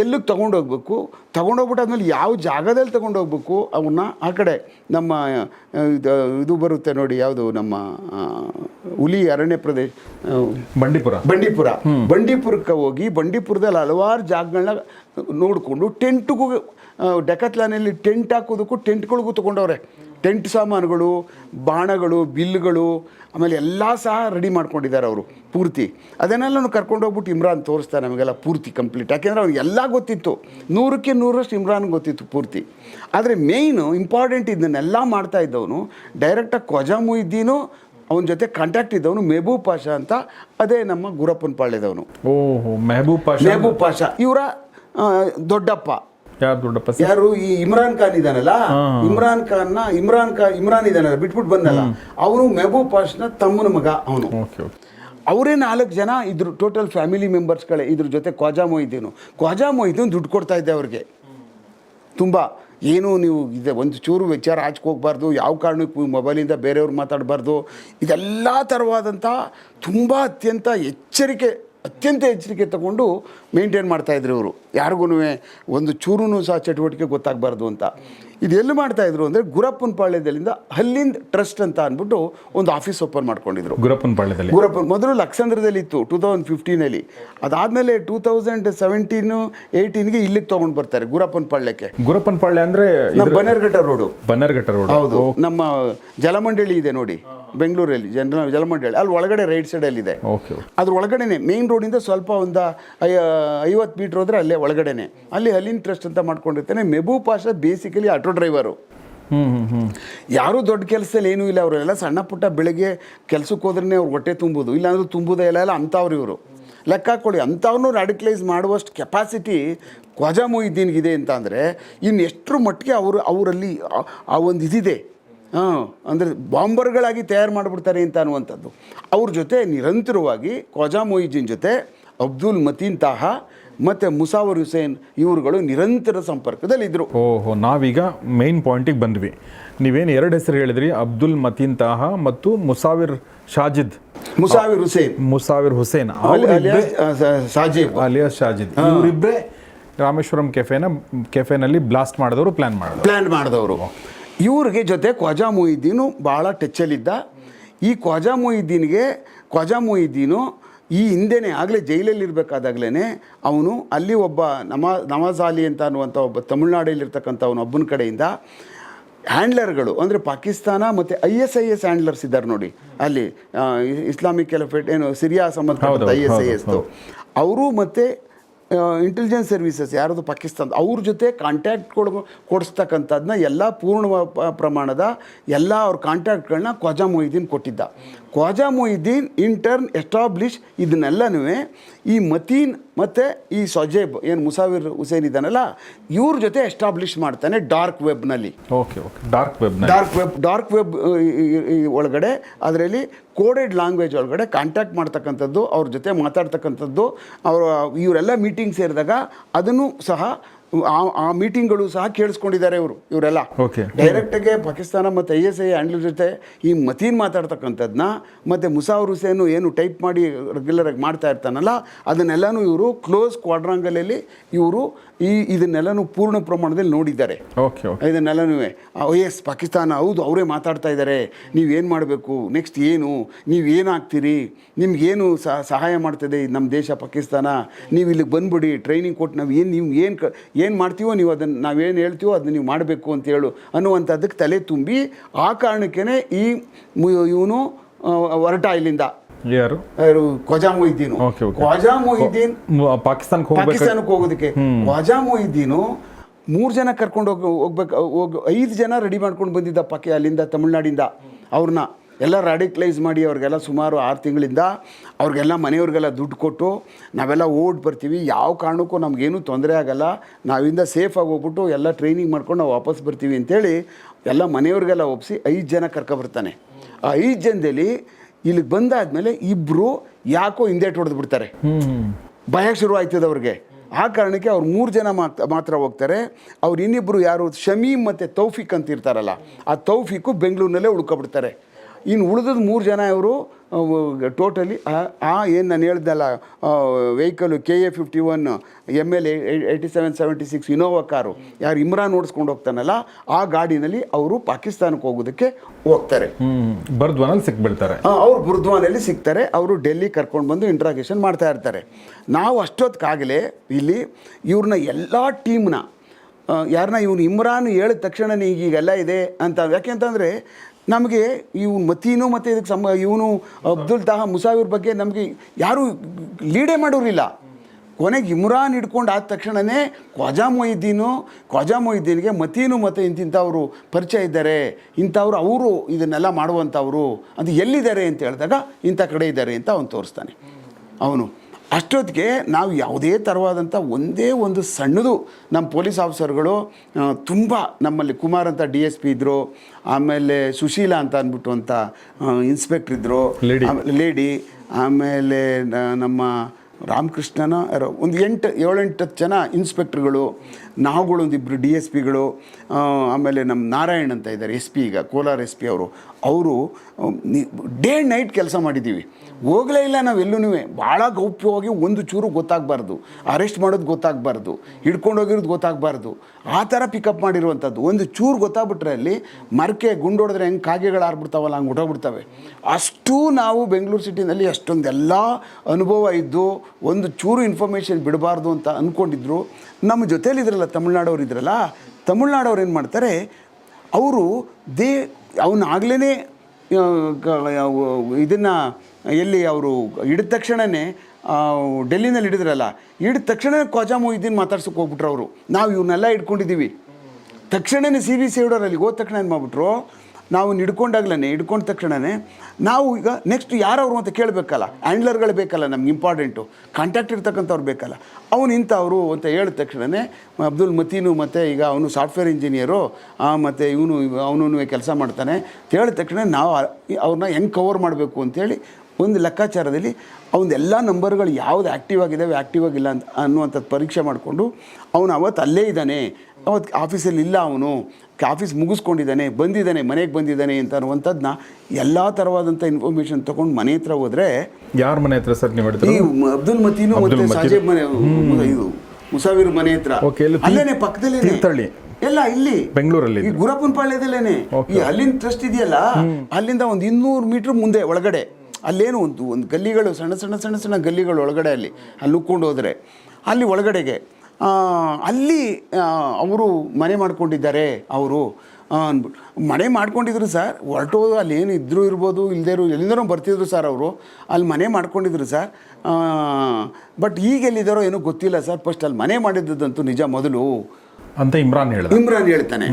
A: ಎಲ್ಲಿಗೆ ತೊಗೊಂಡೋಗ್ಬೇಕು? ತೊಗೊಂಡೋಗ್ಬಿಟ್ಟಾದ್ಮೇಲೆ ಯಾವ ಜಾಗದಲ್ಲಿ ತೊಗೊಂಡೋಗ್ಬೇಕು? ಅವನ್ನ ಆ ಕಡೆ ನಮ್ಮ ಇದು ಇದು ಬರುತ್ತೆ ನೋಡಿ ಯಾವುದು ನಮ್ಮ ಹುಲಿ ಅರಣ್ಯ ಪ್ರದೇಶ
B: ಬಂಡೀಪುರ.
A: ಬಂಡೀಪುರ. ಬಂಡೀಪುರಕ್ಕೆ ಹೋಗಿ ಬಂಡೀಪುರದಲ್ಲಿ ಹಲವಾರು ಜಾಗಗಳನ್ನ ನೋಡಿಕೊಂಡು ಟೆಂಟ್ಗೂ ಡೆಕತ್ಲಾನಲ್ಲಿ ಟೆಂಟ್ ಹಾಕೋದಕ್ಕೂ ಟೆಂಟ್ಗಳಿಗೂ ತೊಗೊಂಡವ್ರೆ. ಟೆಂಟ್ ಸಾಮಾನುಗಳು ಬಾಣಗಳು ಬಿಲ್ಗಳು ಆಮೇಲೆ ಎಲ್ಲ ಸಹ ರೆಡಿ ಮಾಡ್ಕೊಂಡಿದ್ದಾರೆ ಅವರು ಪೂರ್ತಿ. ಅದನ್ನೆಲ್ಲ ಕರ್ಕೊಂಡು ಹೋಗ್ಬಿಟ್ಟು ಇಮ್ರಾನ್ ತೋರಿಸ್ತಾರೆ ನಮಗೆಲ್ಲ ಪೂರ್ತಿ ಕಂಪ್ಲೀಟ್ ಯಾಕೆಂದರೆ ಅವ್ನಿಗೆ ಎಲ್ಲ ಗೊತ್ತಿತ್ತು. ನೂರಕ್ಕೆ ನೂರಷ್ಟು ಇಮ್ರಾನ್ ಗೊತ್ತಿತ್ತು ಪೂರ್ತಿ. ಆದರೆ ಮೇಯ್ನು ಇಂಪಾರ್ಟೆಂಟ್ ಇದನ್ನೆಲ್ಲ ಮಾಡ್ತಾ ಇದ್ದವನು ಡೈರೆಕ್ಟಾಗಿ ಖ್ವಾಜಾ ಮುಯಿದ್ದೀನು ಅವನ ಜೊತೆ ಕಾಂಟ್ಯಾಕ್ಟ್ ಇದ್ದವನು ಮೆಹಬೂಬ್ ಪಾಷಾ ಅಂತ ಅದೇ ನಮ್ಮ ಗುರಪ್ಪನ ಪಾಳ್ಯದವನು.
B: ಓಹೋ ಮೆಹಬೂಬ್ ಪಾಷಾ
A: ಮೆಹಬೂಬ್ ಪಾಷಾ ಇವರ ದೊಡ್ಡಪ್ಪ.
B: ಯಾರು ದೊಡ್ಡಪ್ಪ ಸರ್?
A: ಯಾರು ಈ ಇಮ್ರಾನ್ ಖಾನ್ ಇದಾನಲ್ಲ ಇಮ್ರಾನ್ ಖಾನ್ನ ಇಮ್ರಾನ್ ಖಾನ್ ಇಮ್ರಾನ್ ಇದಾನಲ್ಲ ಬಿಟ್ಬಿಟ್ಟು ಬಂದಲ್ಲ. ಅವನು ಮೆಹಬೂಬ್ ಪಾಷನ ತಮ್ಮನ ಮಗ ಅವನು.
B: Okay okay.
A: ಅವರೇ ನಾಲ್ಕು ಜನ ಇದ್ರ ಟೋಟಲ್ ಫ್ಯಾಮಿಲಿ ಮೆಂಬರ್ಸ್ಗಳೇ ಇದ್ರ ಜೊತೆ ಖ್ವಾಜಾ ಮೊಯ್ದೀನು ಖ್ವಾಜಾ ಮೊಯ್ದೀನ್ ದುಡ್ಡು ಕೊಡ್ತಾ ಇದ್ದೆ ಅವ್ರಿಗೆ. ತುಂಬ. ಏನು ನೀವು ಇದೆ ಒಂದು ಚೂರು ವಿಚಾರ ಆಚೆಗೆ ಹೋಗ್ಬಾರ್ದು ಯಾವ ಕಾರಣಕ್ಕೂ ಮೊಬೈಲಿಂದ ಬೇರೆಯವ್ರು ಮಾತಾಡಬಾರ್ದು. ಇದೆಲ್ಲ ಥರವಾದಂಥ ತುಂಬ ಅತ್ಯಂತ ಎಚ್ಚರಿಕೆ ಅತ್ಯಂತ ಎಚ್ಚರಿಕೆ ತಗೊಂಡು ಮೇಂಟೈನ್ ಮಾಡ್ತಾಯಿದ್ರು ಇವರು. ಯಾರಿಗೂ ಒಂದು ಚೂರು ಸಹ ಚಟುವಟಿಕೆ ಗೊತ್ತಾಗಬಾರ್ದು ಅಂತ. ಇದು ಎಲ್ಲಿ ಮಾಡ್ತಾಯಿದ್ರು ಅಂದರೆ ಗುರಪ್ಪನ ಪಾಳ್ಯದಲ್ಲಿಂದ ಹಲ್ಲಿಂದ ಟ್ರಸ್ಟ್ ಅಂತ ಅಂದ್ಬಿಟ್ಟು ಒಂದು ಆಫೀಸ್ ಓಪನ್ ಮಾಡ್ಕೊಂಡಿದ್ರು.
B: ಗುರಪ್ಪನ ಪಾಳ್ಯದಲ್ಲಿ
A: ಗುರಪ್ಪನ ಮೊದಲು ಲಕ್ಸಂದ್ರದಲ್ಲಿ ಇತ್ತು ಟೂ ತೌಸಂಡ್ ಫಿಫ್ಟೀನಲ್ಲಿ. ಅದಾದಮೇಲೆ ಟೂ ತೌಸಂಡ್ ಸೆವೆಂಟೀನು ಏಯ್ಟೀನ್ಗೆ ಇಲ್ಲಿಗೆ ತೊಗೊಂಡು ಬರ್ತಾರೆ ಗುರಪ್ಪನ ಪಾಳ್ಯಕ್ಕೆ
B: ಗುರಪ್ಪನ ಪಾಳ್ಯ ಅಂದರೆ
A: ನಮ್ಮ ಬನ್ನರ್ಘಟ್ಟ ರೋಡು.
B: ಬನ್ನರ್ಘಟ್ಟ ರೋಡ್.
A: ಹೌದು. ನಮ್ಮ ಜಲಮಂಡಳಿ ಇದೆ ನೋಡಿ. ಬೆಂಗಳೂರಲ್ಲಿ ಜನರಲ್ ಜಲಮಂಡಳಿ ಅಲ್ಲಿ ಒಳಗಡೆ ರೈಟ್ ಸೈಡಲ್ಲಿ ಇದೆ.
B: ಓಕೆ
A: ಅದ್ರ ಒಳಗಡೆನೆ ಮೇನ್ ರೋಡಿಂದ ಸ್ವಲ್ಪ ಒಂದು ಐವತ್ತು ಮೀಟರ್ ಹೋದರೆ ಅಲ್ಲೇ ಒಳಗಡೆನೆ. ಅಲ್ಲಿ ಹಲ್ಲಿನ ಟ್ರಸ್ಟ್ ಅಂತ ಮಾಡ್ಕೊಂಡಿರ್ತಾನೆ. ಮೆಬು ಪಾಷಾ ಬೇಸಿಕಲಿ ಆಟೋ ಡ್ರೈವರು ಯಾರು ದೊಡ್ಡ ಕೆಲಸದಲ್ಲಿ ಏನೂ ಇಲ್ಲ ಅವರೆಲ್ಲ ಸಣ್ಣ ಪುಟ್ಟ ಬೆಳಗ್ಗೆ ಕೆಲಸಕ್ಕೆ ಹೋದ್ರೆ ಅವ್ರು ಹೊಟ್ಟೆ ತುಂಬೋದು. ಇಲ್ಲಾಂದ್ರೆ ತುಂಬುದೇ ಇಲ್ಲ. ಎಲ್ಲ ಅಂಥವ್ರು ಇವರು. ಲೆಕ್ಕ ಹಾಕೊಳ್ಳಿ. ಅಂಥವ್ರನ್ನೂ ರಾಡಿಕಲೈಸ್ ಮಾಡುವಷ್ಟು ಕೆಪಾಸಿಟಿ ಖ್ವಾಜಾ ಮೊಯ್ದೀನ್ಗಿದೆ ಅಂತ ಅಂದರೆ ಇನ್ನು ಎಷ್ಟರ ಮಟ್ಟಿಗೆ ಅವರು ಅವರಲ್ಲಿ ಆ ಒಂದು ಇದಿದೆ. ಹಾಂ ಅಂದರೆ ಬಾಂಬರ್ಗಳಾಗಿ ತಯಾರು ಮಾಡಿಬಿಡ್ತಾರೆ ಅಂತ ಅನ್ನುವಂಥದ್ದು. ಅವ್ರ ಜೊತೆ ನಿರಂತರವಾಗಿ ಖ್ವಾಜಾ ಮೊಯ್ದೀನ್ ಜೊತೆ ಅಬ್ದುಲ್ ಮತೀನ್ ತಾಹಾ ಮತ್ತು ಮುಸಾವರ್ ಹುಸೇನ್ ಇವರುಗಳು ನಿರಂತರ ಸಂಪರ್ಕದಲ್ಲಿದ್ದರು
B: ಓಹೋ ನಾವೀಗ ಮೇನ್ ಪಾಯಿಂಟಿಗೆ ಬಂದ್ವಿ. ನೀವೇನು ಎರಡು ಹೆಸರು ಹೇಳಿದ್ರಿ? ಅಬ್ದುಲ್ ಮತೀನ್ ತಾಹಾ ಮತ್ತು ಮುಸಾವಿರ್ ಶಾಜಿದ್.
A: ಮುಸಾವಿರ್ ಹುಸೇನ್.
B: ಮುಸಾವಿರ್ ಹುಸೇನ್.
A: ಸಾಜೀಬ್.
B: ಅಲಿಯಾಸ್ ಶಾಜಿದ್. ಇವರಿಬ್ಬರೇ ರಾಮೇಶ್ವರಂ ಕೆಫೆನ ಕೆಫೆನಲ್ಲಿ ಬ್ಲಾಸ್ಟ್ ಮಾಡಿದವರು ಪ್ಲಾನ್ ಮಾಡಿದ್ರು
A: ಪ್ಲ್ಯಾನ್ ಮಾಡಿದವರು. ಇವ್ರಿಗೆ ಜೊತೆ ಖ್ವಾಜಾ ಮೊಯ್ದೀನು ಭಾಳ ಟಚ್ಚಲ್ಲಿದ್ದ ಈ ಖ್ವಾಜಾ ಮೊಯ್ದೀನ್ಗೆ ಖ್ವಾಜಾ ಮೊಯ್ದೀನು ಈ ಹಿಂದೆನೇ ಆಗಲೇ ಜೈಲಲ್ಲಿರಬೇಕಾದಾಗಲೇ ಅವನು ಅಲ್ಲಿ ಒಬ್ಬ ನಮಾ ನವಾಜ್ ಅಲಿ ಅಂತ ಅನ್ನುವಂಥ ಒಬ್ಬ ತಮಿಳ್ನಾಡಲ್ಲಿರ್ತಕ್ಕಂಥ ಅವನ ಒಬ್ಬನ ಕಡೆಯಿಂದ ಹ್ಯಾಂಡ್ಲರ್ಗಳು ಅಂದರೆ ಪಾಕಿಸ್ತಾನ ಮತ್ತು I S I S handlers ಇದ್ದಾರೆ ನೋಡಿ. ಅಲ್ಲಿ ಇಸ್ಲಾಮಿಕ್ ಕೆಲಫೇಟ್ ಏನು ಸಿರಿಯಾ ಸಂಬಂಧಪಟ್ಟ ಐ ಎಸ್ ಐ ಎಸ್ದು ಅವರು ಮತ್ತು ಇಂಟೆಲಿಜೆನ್ಸ್ ಸರ್ವಿಸಸ್ ಯಾರದು ಪಾಕಿಸ್ತಾನ ಅವ್ರ ಜೊತೆ ಕಾಂಟ್ಯಾಕ್ಟ್ ಕೊಡ್ ಕೊಡಿಸ್ತಕ್ಕಂಥದ್ದನ್ನ ಎಲ್ಲ ಪೂರ್ಣ ಪ್ರಮಾಣದ ಎಲ್ಲ ಅವ್ರ ಕಾಂಟ್ಯಾಕ್ಟ್ಗಳನ್ನ ಖ್ವಾಜಾ ಮೊಯ್ದೀನ್ ಕೊಟ್ಟಿದ್ದ. Khwaja Moideen in turn establish ಇದನ್ನೆಲ್ಲನೂ ಈ ಮತೀನ್ ಮತ್ತು ಈ ಸೊಜೇಬ್ ಏನು ಮುಸಾವಿರ್ ಹುಸೇನ್ ಇದ್ದಾನಲ್ಲ ಇವ್ರ ಜೊತೆ ಎಸ್ಟಾಬ್ಲಿಷ್ ಮಾಡ್ತಾನೆ dark ವೆಬ್ನಲ್ಲಿ
B: okay okay dark web
A: dark web dark web ಒಳಗಡೆ ಅದರಲ್ಲಿ ಕೋಡೆಡ್ ಲ್ಯಾಂಗ್ವೇಜ್ ಒಳಗಡೆ ಕಾಂಟ್ಯಾಕ್ಟ್ ಮಾಡ್ತಕ್ಕಂಥದ್ದು ಅವ್ರ ಜೊತೆ ಮಾತಾಡ್ತಕ್ಕಂಥದ್ದು ಅವರು ಇವರೆಲ್ಲ ಮೀಟಿಂಗ್ ಸೇರಿದಾಗ ಅದನ್ನು ಸಹ ಆ ಆ ಮೀಟಿಂಗ್ಗಳು ಸಹ ಕೇಳಿಸ್ಕೊಂಡಿದ್ದಾರೆ ಇವರು ಇವರೆಲ್ಲ.
B: ಓಕೆ
A: ಡೈರೆಕ್ಟಾಗೆ ಪಾಕಿಸ್ತಾನ ಮತ್ತು ಐ ಎಸ್ ಐ ಹ್ಯಾಂಡ್ಲ್ ಜೊತೆ ಈ ಮತೀನ್ ಮಾತಾಡ್ತಕ್ಕಂಥದ್ದನ್ನ ಮತ್ತು ಮುಸಾವರ್ ಹುಸೇನು ಏನು ಟೈಪ್ ಮಾಡಿ ರೆಗ್ಯುಲರಾಗಿ ಮಾಡ್ತಾ ಇರ್ತಾನಲ್ಲ ಅದನ್ನೆಲ್ಲನೂ ಇವರು ಕ್ಲೋಸ್ ಕ್ವಾಡ್ರಾಂಗಲಲ್ಲಿ ಇವರು ಈ ಇದನ್ನೆಲ್ಲನೂ ಪೂರ್ಣ ಪ್ರಮಾಣದಲ್ಲಿ ನೋಡಿದ್ದಾರೆ. ಇದನ್ನೆಲ್ಲನೂ ಎಸ್ ಪಾಕಿಸ್ತಾನ ಹೌದು ಅವರೇ ಮಾತಾಡ್ತಾ ಇದ್ದಾರೆ. ನೀವೇನು ಮಾಡಬೇಕು? ನೆಕ್ಸ್ಟ್ ಏನು? ನೀವು ಏನಾಗ್ತೀರಿ? ನಿಮ್ಗೇನು ಸಹ- ಸಹಾಯ ಮಾಡ್ತದೆ ನಮ್ಮ ದೇಶ ಪಾಕಿಸ್ತಾನ? ನೀವು ಇಲ್ಲಿಗೆ ಬಂದ್ಬಿಡಿ ಟ್ರೈನಿಂಗ್ ಕೊಟ್ಟು ನಾವು ಏನು ನೀವು ಏನು ಕ ಏನು ಮಾಡ್ತೀವೋ ನೀವು ಅದನ್ನು ನಾವೇನು ಹೇಳ್ತೀವೋ ಅದನ್ನ ನೀವು ಮಾಡಬೇಕು ಅಂತ ಹೇಳು ಅನ್ನುವಂಥದ್ದಕ್ಕೆ ತಲೆ ತುಂಬಿ ಆ ಕಾರಣಕ್ಕೇ ಈ ಇವನು ಹೊರಟ ಇಲ್ಲಿಂದ.
B: ಯಾರು?
A: ಯಾರು? ಖ್ವಾಜಾ ಮೊಹಿದ್ದೀನು. ಖ್ವಾಜಾ ಮೊಹಿದ್ದೀನ್
B: ಪಾಕಿಸ್ತಾನಕ್ಕೆ
A: ಪಾಕಿಸ್ತಾನಕ್ಕೆ ಹೋಗೋದಕ್ಕೆ. ಖ್ವಾಜಾ ಮೊಹಿದ್ದೀನು ಮೂರು ಜನ ಕರ್ಕೊಂಡು ಹೋಗಿ ಹೋಗ್ಬೇಕು ಹೋಗ್ ಐದು ಜನ ರೆಡಿ ಮಾಡ್ಕೊಂಡು ಬಂದಿದ್ದ ಪಾಕಿ ಅಲ್ಲಿಂದ ತಮಿಳ್ನಾಡಿಂದ. ಅವ್ರನ್ನ ಎಲ್ಲ ರಾಡಿಕ್ಲೈಸ್ ಮಾಡಿ ಅವ್ರಿಗೆಲ್ಲ ಸುಮಾರು ಆರು ತಿಂಗಳಿಂದ ಅವ್ರಿಗೆಲ್ಲ ಮನೆಯವ್ರಿಗೆಲ್ಲ ದುಡ್ಡು ಕೊಟ್ಟು ನಾವೆಲ್ಲ ಓಡ್ ಬರ್ತೀವಿ. ಯಾವ ಕಾರಣಕ್ಕೂ ನಮಗೇನು ತೊಂದರೆ ಆಗಲ್ಲ. ನಾವಿಂದ ಸೇಫಾಗಿ ಹೋಗ್ಬಿಟ್ಟು ಎಲ್ಲ ಟ್ರೈನಿಂಗ್ ಮಾಡ್ಕೊಂಡು ನಾವು ವಾಪಸ್ ಬರ್ತೀವಿ ಅಂತೇಳಿ ಎಲ್ಲ ಮನೆಯವ್ರಿಗೆಲ್ಲ ಒಪ್ಪಿಸಿ ಐದು ಜನ ಕರ್ಕೊಬರ್ತಾನೆ ಆ ಐದು ಜನದಲ್ಲಿ ಇಲ್ಲಿಗೆ ಬಂದಾದ್ಮೇಲೆ ಇಬ್ಬರು ಯಾಕೋ ಹಿಂದೇಟ್ ಹೊಡೆದು ಬಿಡ್ತಾರೆ. ಭಯ ಶುರು ಆಯ್ತದ ಅವ್ರಿಗೆ. ಆ ಕಾರಣಕ್ಕೆ ಅವ್ರು ಮೂರು ಜನ ಮಾತ್ರ ಮಾತ್ರ ಹೋಗ್ತಾರೆ. ಅವ್ರು ಇನ್ನಿಬ್ಬರು ಯಾರು? ಶಮೀಮ್ ಮತ್ತು ತೌಫಿಕ್ ಅಂತ ಇರ್ತಾರಲ್ಲ ಆ ತೌಫಿಕು ಬೆಂಗಳೂರಿನಲ್ಲೇ ಉಳ್ಕೊಬಿಡ್ತಾರೆ. ಇನ್ನು ಉಳಿದದ್ದು ಮೂರು ಜನ ಇವರು ಟೋಟಲಿ ಆ ಏನು ನಾನು ಹೇಳ್ದಲ್ಲ vehicle K A fifty one M L eighty seven seventy six Innova car ಯಾರು ಇಮ್ರಾನ್ ಓಡಿಸ್ಕೊಂಡು ಹೋಗ್ತಾನಲ್ಲ ಆ ಗಾಡಿನಲ್ಲಿ ಅವರು ಪಾಕಿಸ್ತಾನಕ್ಕೆ ಹೋಗೋದಕ್ಕೆ ಹೋಗ್ತಾರೆ.
B: ಬರ್ದ್ವಾನಲ್ಲಿ ಸಿಕ್ಬಿಡ್ತಾರೆ.
A: ಅವ್ರು ಬುರ್ದ್ವಾನಲ್ಲಿ ಸಿಗ್ತಾರೆ ಅವರು ಡೆಲ್ಲಿ ಕರ್ಕೊಂಡು ಬಂದು ಇಂಟ್ರಾಗೇಷನ್ ಮಾಡ್ತಾ ಇರ್ತಾರೆ. ನಾವು ಅಷ್ಟೊತ್ತಿಗಾಗಲೇ ಇಲ್ಲಿ ಇವ್ರನ್ನ ಎಲ್ಲ ಟೀಮ್ನ ಯಾರನ್ನ ಇವನು ಇಮ್ರಾನ್ ಹೇಳಿದ ತಕ್ಷಣ ಈಗೀಗೆಲ್ಲ ಇದೆ ಅಂತ ಯಾಕೆಂತಂದರೆ ನಮಗೆ ಇವನು ಮತೀನು ಮತ್ತು ಇದಕ್ಕೆ ಸಂಬ, ಇವನು ಅಬ್ದುಲ್ ತಹಾ ಮುಸಾವಿರ್ ಬಗ್ಗೆ ನಮಗೆ ಯಾರೂ ಲೀಡೇ ಮಾಡೋರಿಲ್ಲ. ಕೊನೆಗೆ ಇಮ್ರಾನ್ ಹಿಡ್ಕೊಂಡು ಆದ ತಕ್ಷಣವೇ ಖ್ವಾಜಾ ಮೊಹಿದ್ದೀನು ಖ್ವಾಜಾ ಮೊಹಿದ್ದೀನ್ಗೆ ಮತೀನು ಮತ್ತು ಇಂತಿಂಥವರು ಪರಿಚಯ ಇದ್ದಾರೆ. ಇಂಥವ್ರು ಅವರು ಇದನ್ನೆಲ್ಲ ಮಾಡುವಂಥವ್ರು. ಅದು ಎಲ್ಲಿದ್ದಾರೆ ಅಂತ ಹೇಳಿದಾಗ ಇಂಥ ಕಡೆ ಇದ್ದಾರೆ ಅಂತ ಅವನು ತೋರಿಸ್ತಾನೆ. ಅವನು. ಅಷ್ಟೊತ್ತಿಗೆ ನಾವು ಯಾವುದೇ ಥರವಾದಂಥ ಒಂದೇ ಒಂದು ಸಣ್ಣದು ನಮ್ಮ ಪೊಲೀಸ್ ಆಫೀಸರ್ಗಳು ತುಂಬ ನಮ್ಮಲ್ಲಿ ಕುಮಾರ್ ಅಂತ ಡಿ ಎಸ್ ಪಿ ಇದ್ದರು ಆಮೇಲೆ ಸುಶೀಲಾ ಅಂತ ಅಂದ್ಬಿಟ್ಟು ಅಂತ ಇನ್ಸ್ಪೆಕ್ಟ್ರ್ ಇದ್ದರು ಲೇಡಿ. ಆಮೇಲೆ ನಮ್ಮ ರಾಮಕೃಷ್ಣನ ಒಂದು ಎಂಟು ಏಳೆಂಟು ಜನ ಇನ್ಸ್ಪೆಕ್ಟ್ರ್ಗಳು ನಾವುಗಳು ಒಂದಿಬ್ಬರು ಡಿ ಎಸ್ ಪಿಗಳು ಆಮೇಲೆ ನಮ್ಮ ನಾರಾಯಣ್ ಅಂತ ಇದ್ದಾರೆ ಎಸ್ ಪಿ ಈಗ ಕೋಲಾರ ಎಸ್ ಪಿ ಅವರು ಅವರು ಡೇ ನೈಟ್ ಕೆಲಸ ಮಾಡಿದ್ದೀವಿ. ಹೋಗಲೇ ಇಲ್ಲ ನಾವು ಎಲ್ಲೂ ಭಾಳ ಗೌಪ್ಯವಾಗಿ ಒಂದು ಚೂರು ಗೊತ್ತಾಗಬಾರ್ದು. ಅರೆಸ್ಟ್ ಮಾಡೋದು ಗೊತ್ತಾಗಬಾರ್ದು. ಹಿಡ್ಕೊಂಡು ಹೋಗಿರೋದು ಗೊತ್ತಾಗಬಾರ್ದು. ಆ ಥರ ಪಿಕಪ್ ಮಾಡಿರುವಂಥದ್ದು. ಒಂದು ಚೂರು ಗೊತ್ತಾಗ್ಬಿಟ್ರೆ ಅಲ್ಲಿ ಮರಕೆ ಗುಂಡೊಡೆದ್ರೆ ಹೆಂಗೆ ಕಾಗೆಗಳು ಆರ್ಬಿಡ್ತಾವಲ್ಲ, ಹಂಗೆ ಹೊಟ್ಟೋಗ್ಬಿಡ್ತವೆ ಅಷ್ಟು ನಾವು ಬೆಂಗಳೂರು ಸಿಟಿನಲ್ಲಿ ಅಷ್ಟೊಂದೆಲ್ಲ ಅನುಭವ ಇದ್ದು, ಒಂದು ಚೂರು ಇನ್ಫಾರ್ಮೇಷನ್ ಬಿಡಬಾರ್ದು ಅಂತ ಅಂದ್ಕೊಂಡಿದ್ರು ನಮ್ಮ ಜೊತೇಲಿದ್ರಲ್ಲ ತಮಿಳ್ನಾಡವ್ರು ಇದ್ರಲ್ಲ, ತಮಿಳ್ನಾಡವ್ರು ಏನು ಮಾಡ್ತಾರೆ, ಅವರು ದೇ, ಅವನು ಆಗ್ಲೇ ಇದನ್ನು ಎಲ್ಲಿ ಅವರು ಹಿಡಿದ ತಕ್ಷಣವೇ ಡೆಲ್ಲಿನಲ್ಲಿ ಹಿಡಿದ್ರಲ್ಲ, ಹಿಡಿದ ತಕ್ಷಣ ಖ್ವಾಜಾ ಮೊಹಿದ್ದೀನ್ ಮಾತಾಡ್ಸೋಕೆ ಹೋಗ್ಬಿಟ್ರು ಅವರು. ನಾವು ಇವನ್ನೆಲ್ಲ ಇಟ್ಕೊಂಡಿದ್ದೀವಿ ತಕ್ಷಣವೇ ಸಿ ವಿ ಸಿ ಹಿಡೋರು ಅಲ್ಲಿಗೆ ಹೋದ ತಕ್ಷಣ ಏನು ಮಾಡ್ಬಿಟ್ರು? ನಾವು ಹಿಡ್ಕೊಂಡಾಗ್ಲೇ ಹಿಡ್ಕೊಂಡ ತಕ್ಷಣವೇ ನಾವು ಈಗ ನೆಕ್ಸ್ಟ್ ಯಾರವರು ಅಂತ ಕೇಳಬೇಕಲ್ಲ? ಹ್ಯಾಂಡ್ಲರ್ಗಳು ಬೇಕಲ್ಲ ನಮ್ಗೆ ಇಂಪಾರ್ಟೆಂಟು ಕಾಂಟ್ಯಾಕ್ಟ್ ಇರ್ತಕ್ಕಂಥವ್ರು ಬೇಕಲ್ಲ. ಅವನು ಇಂಥವ್ರು ಅಂತ ಹೇಳಿದ ತಕ್ಷಣವೇ ಅಬ್ದುಲ್ ಮತೀನು ಮತ್ತು ಈಗ ಅವನು ಸಾಫ್ಟ್ವೇರ್ ಇಂಜಿನಿಯರು ಮತ್ತು ಇವನು ಅವನು ಕೆಲಸ ಮಾಡ್ತಾನೆ ಹೇಳಿದ ತಕ್ಷಣ ನಾವು ಅವ್ರನ್ನ ಹೆಂಗೆ ಕವರ್ ಮಾಡಬೇಕು ಅಂತೇಳಿ ಒಂದು ಲೆಕ್ಕಾಚಾರದಲ್ಲಿ ಅವನ ಎಲ್ಲ ನಂಬರ್ಗಳು ಯಾವ್ದು ಆ್ಯಕ್ಟಿವ್ ಆಗಿದ್ದಾವೆ ಆ್ಯಕ್ಟಿವ್ ಆಗಿಲ್ಲ ಅಂತ ಅನ್ನುವಂಥದ್ದು ಪರೀಕ್ಷೆ ಮಾಡಿಕೊಂಡು ಅವನು ಅವತ್ತು ಅಲ್ಲೇ ಇದ್ದಾನೆ ಅವತ್ತು ಆಫೀಸಲ್ಲಿ ಇಲ್ಲ ಅವನು ಆಫೀಸ್ ಮುಗಿಸ್ಕೊಂಡಿದ್ದಾನೆ ಬಂದಿದ್ದಾನೆ ಮನೆಗೆ ಬಂದಿದ್ದಾನೆ ಅಂತ ಅನ್ನುವಂಥದ್ದನ್ನ ಎಲ್ಲ ಥರವಾದಂಥ ಇನ್ಫಾರ್ಮೇಷನ್ ತೊಗೊಂಡು ಮನೆ ಹತ್ರ ಹೋದರೆ
B: ಯಾರ ಮನೆ ಹತ್ರ ಸರ್ ನೀವು
A: ಈ ಅಬ್ದುಲ್ ಮತೀನು ಮತ್ತು ಸಾಜೇಬ್ ಮನೆ ಇದು ಮುಸಾವಿರ್ ಮನೆ ಹತ್ರ.
B: ಅಲ್ಲೇ
A: ಅಲ್ಲೇನೆ ಪಕ್ಕದಲ್ಲೇ. ಎಲ್ಲ ಇಲ್ಲಿ.
B: ಬೆಂಗಳೂರಲ್ಲಿ
A: ಈ ಗುರಪ್ಪನ ಪಾಳ್ಯದಲ್ಲೇನೆ. ಈ ಅಲ್ಲಿನ ಟ್ರಸ್ಟ್ ಇದೆಯಲ್ಲ? ಅಲ್ಲಿಂದ ಒಂದು ಇನ್ನೂರು ಮೀಟರ್ ಮುಂದೆ ಒಳಗಡೆ. ಅಲ್ಲೇನು ಒಂದು ಒಂದು ಗಲ್ಲಿಗಳು ಸಣ್ಣ ಸಣ್ಣ ಸಣ್ಣ ಸಣ್ಣ ಗಲ್ಲಿಗಳು ಒಳಗಡೆ ಅಲ್ಲಿ ಅಲ್ಲಿ ನುಕ್ಕೊಂಡು ಹೋದರೆ ಅಲ್ಲಿ ಒಳಗಡೆಗೆ ಅಲ್ಲಿ ಅವರು ಮನೆ ಮಾಡ್ಕೊಂಡಿದ್ದಾರೆ ಅವರು ಅಂದ್ಬಿಟ್ಟು ಮನೆ ಮಾಡ್ಕೊಂಡಿದ್ರು ಸರ್ ಹೊರಟೋದು ಅಲ್ಲಿ ಏನು ಇದ್ದರೂ ಇರ್ಬೋದು ಇಲ್ಲದೇ ಇರೋ ಎಲ್ಲಿಂದರೂ ಬರ್ತಿದ್ರು ಸರ್ ಅವರು ಅಲ್ಲಿ ಮನೆ ಮಾಡ್ಕೊಂಡಿದ್ರು ಸರ್ ಬಟ್ ಈಗ ಎಲ್ಲಿದ್ದಾರೋ ಏನೋ ಗೊತ್ತಿಲ್ಲ ಸರ್ ಫಸ್ಟ್ ಅಲ್ಲಿ ಮನೆ ಮಾಡಿದ್ದದಂತೂ ನಿಜ ಮೊದಲು.
B: ಅಂತ ಇಮ್ರಾನ್ ಹೇಳ
A: ಇಮ್ರಾನ್ ಹೇಳ್ತಾನೆ.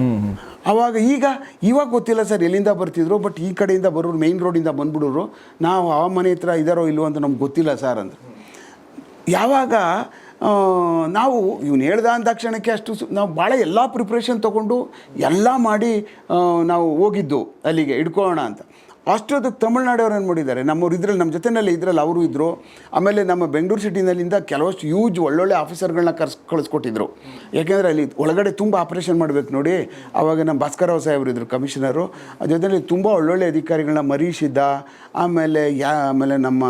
A: ಅವಾಗ ಈಗ, ಇವಾಗ ಗೊತ್ತಿಲ್ಲ ಸರ್ ಎಲ್ಲಿಂದ ಬರ್ತಿದ್ರು ಬಟ್ ಈ ಕಡೆಯಿಂದ ಬರೋರು ಮೇಯ್ನ್ ರೋಡಿಂದ ಬಂದ್ಬಿಡೋರು, ನಾವು ಆ ಮನೆ ಹತ್ರ ಇದ್ದಾರೋ ಇಲ್ವೋ ಅಂತ ನಮ್ಗೆ ಗೊತ್ತಿಲ್ಲ ಸರ್ ಅಂತ. ಯಾವಾಗ ನಾವು ಇವ್ನು ಹೇಳ್ದ ಅಂದ ತಕ್ಷಣಕ್ಕೆ ಅಷ್ಟು ನಾವು ಭಾಳ ಎಲ್ಲ ಪ್ರಿಪ್ರೇಷನ್ ತೊಗೊಂಡು ಎಲ್ಲ ಮಾಡಿ ನಾವು ಹೋಗಿದ್ದು ಅಲ್ಲಿಗೆ ಇಟ್ಕೊಳ್ಳೋಣ ಅಂತ. ಅಷ್ಟೊತ್ತಿಗೆ ತಮಿಳ್ನಾಡವ್ರು ಏನು ಮಾಡಿದ್ದಾರೆ? ನಮ್ಮವ್ರು ಇದ್ರಲ್ಲಿ ನಮ್ಮ ಜೊತೆನಲ್ಲಿ ಇದ್ರಲ್ಲಿ ಅವರು ಇದ್ದರು ಆಮೇಲೆ ನಮ್ಮ ಬೆಂಗಳೂರು ಸಿಟಿನಲ್ಲಿಂದ ಕೆಲವಷ್ಟು ಯೂಜ್ ಒಳ್ಳೊಳ್ಳೆ ಆಫೀಸರ್ಗಳನ್ನ ಕರ್ಸ್, ಕಳಿಸ್ಕೊಟ್ಟಿದ್ರು. ಯಾಕೆಂದರೆ ಅಲ್ಲಿ ಒಳಗಡೆ ತುಂಬ ಆಪ್ರೇಷನ್ ಮಾಡಬೇಕು ನೋಡಿ. ಆವಾಗ ನಮ್ಮ ಭಾಸ್ಕರರಾವ್ ಸಾಹೇಬ್ರು ಇದ್ದರು ಕಮಿಷನರು ಜೊತೆಯಲ್ಲಿ ತುಂಬ ಒಳ್ಳೊಳ್ಳೆ ಅಧಿಕಾರಿಗಳನ್ನ ಮರೀಶಿದ್ದ ಆಮೇಲೆ ಯಾ, ಆಮೇಲೆ ನಮ್ಮ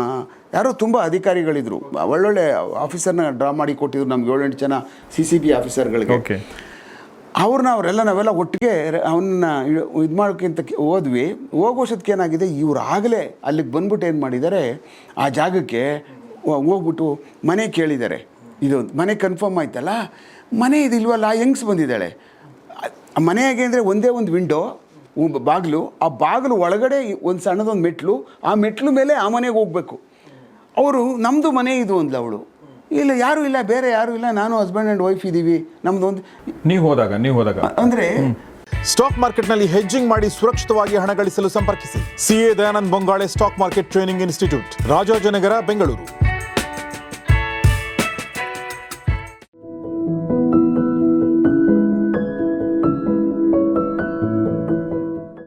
A: ಯಾರೋ ತುಂಬ ಅಧಿಕಾರಿಗಳಿದ್ರು. ಒಳ್ಳೊಳ್ಳೆ ಆಫೀಸರ್ನ ಡ್ರಾ ಮಾಡಿ ಕೊಟ್ಟಿದ್ರು ನಮ್ಗೆ ಏಳೆಂಟು ಜನ ಸಿ ಸಿ ಬಿ ಆಫೀಸರ್ಗಳಿಗೆ ಅವ್ರನ್ನ ಅವರೆಲ್ಲ ನಾವೆಲ್ಲ ಒಟ್ಟಿಗೆ ಅವನ್ನ ಇದು ಮಾಡೋಕ್ಕಿಂತ ಹೋದ್ವಿ. ಹೋಗೋಷ್ಟಕ್ಕೆ ಏನಾಗಿದೆ, ಇವ್ರು ಆಗಲೇ ಅಲ್ಲಿಗೆ ಬಂದ್ಬಿಟ್ಟು ಏನು ಮಾಡಿದ್ದಾರೆ ಆ ಜಾಗಕ್ಕೆ ಹೋಗ್ಬಿಟ್ಟು ಮನೆ ಕೇಳಿದ್ದಾರೆ ಇದು ಮನೆ ಕನ್ಫರ್ಮ್ ಆಯ್ತಲ್ಲ, ಮನೆ ಇದಿಲ್ವಲ್ಲ ಹೆಂಗ್ಸ್ ಬಂದಿದ್ದಾಳೆ. ಮನೆ ಹೇಗೆ ಅಂದರೆ ಒಂದೇ ಒಂದು ವಿಂಡೋ ಬಾಗಿಲು. ಆ ಬಾಗಿಲು ಒಳಗಡೆ ಒಂದು ಸಣ್ಣದೊಂದು ಮೆಟ್ಲು, ಆ ಮೆಟ್ಲು ಮೇಲೆ ಆ ಮನೆಗೆ ಹೋಗಬೇಕು. ಅವರು ನಮ್ಮದು ಮನೆ ಇದು ಅಂದ್ಲು ಅವಳು. ಇಲ್ಲ ಯಾರೂ ಇಲ್ಲ ಬೇರೆ ಯಾರೂ ಇಲ್ಲ ನಾನು ಹಸ್ಬೆಂಡ್ ಆ್ಯಂಡ್ ವೈಫ್ ಇದ್ದೀವಿ ನಮ್ದು ಒಂದು
B: ನೀವು ಹೋದಾಗ ನೀವು ಹೋದಾಗ.
A: ಅಂದರೆ
C: ಸ್ಟಾಕ್ ಮಾರ್ಕೆಟ್ನಲ್ಲಿ ಹೆಜ್ಜಿಂಗ್ ಮಾಡಿ ಸುರಕ್ಷಿತವಾಗಿ ಹಣ ಗಳಿಸಲು ಸಂಪರ್ಕಿಸಿ. CA Dayanand Bongale stock market training institute Rajajinagar Bengaluru.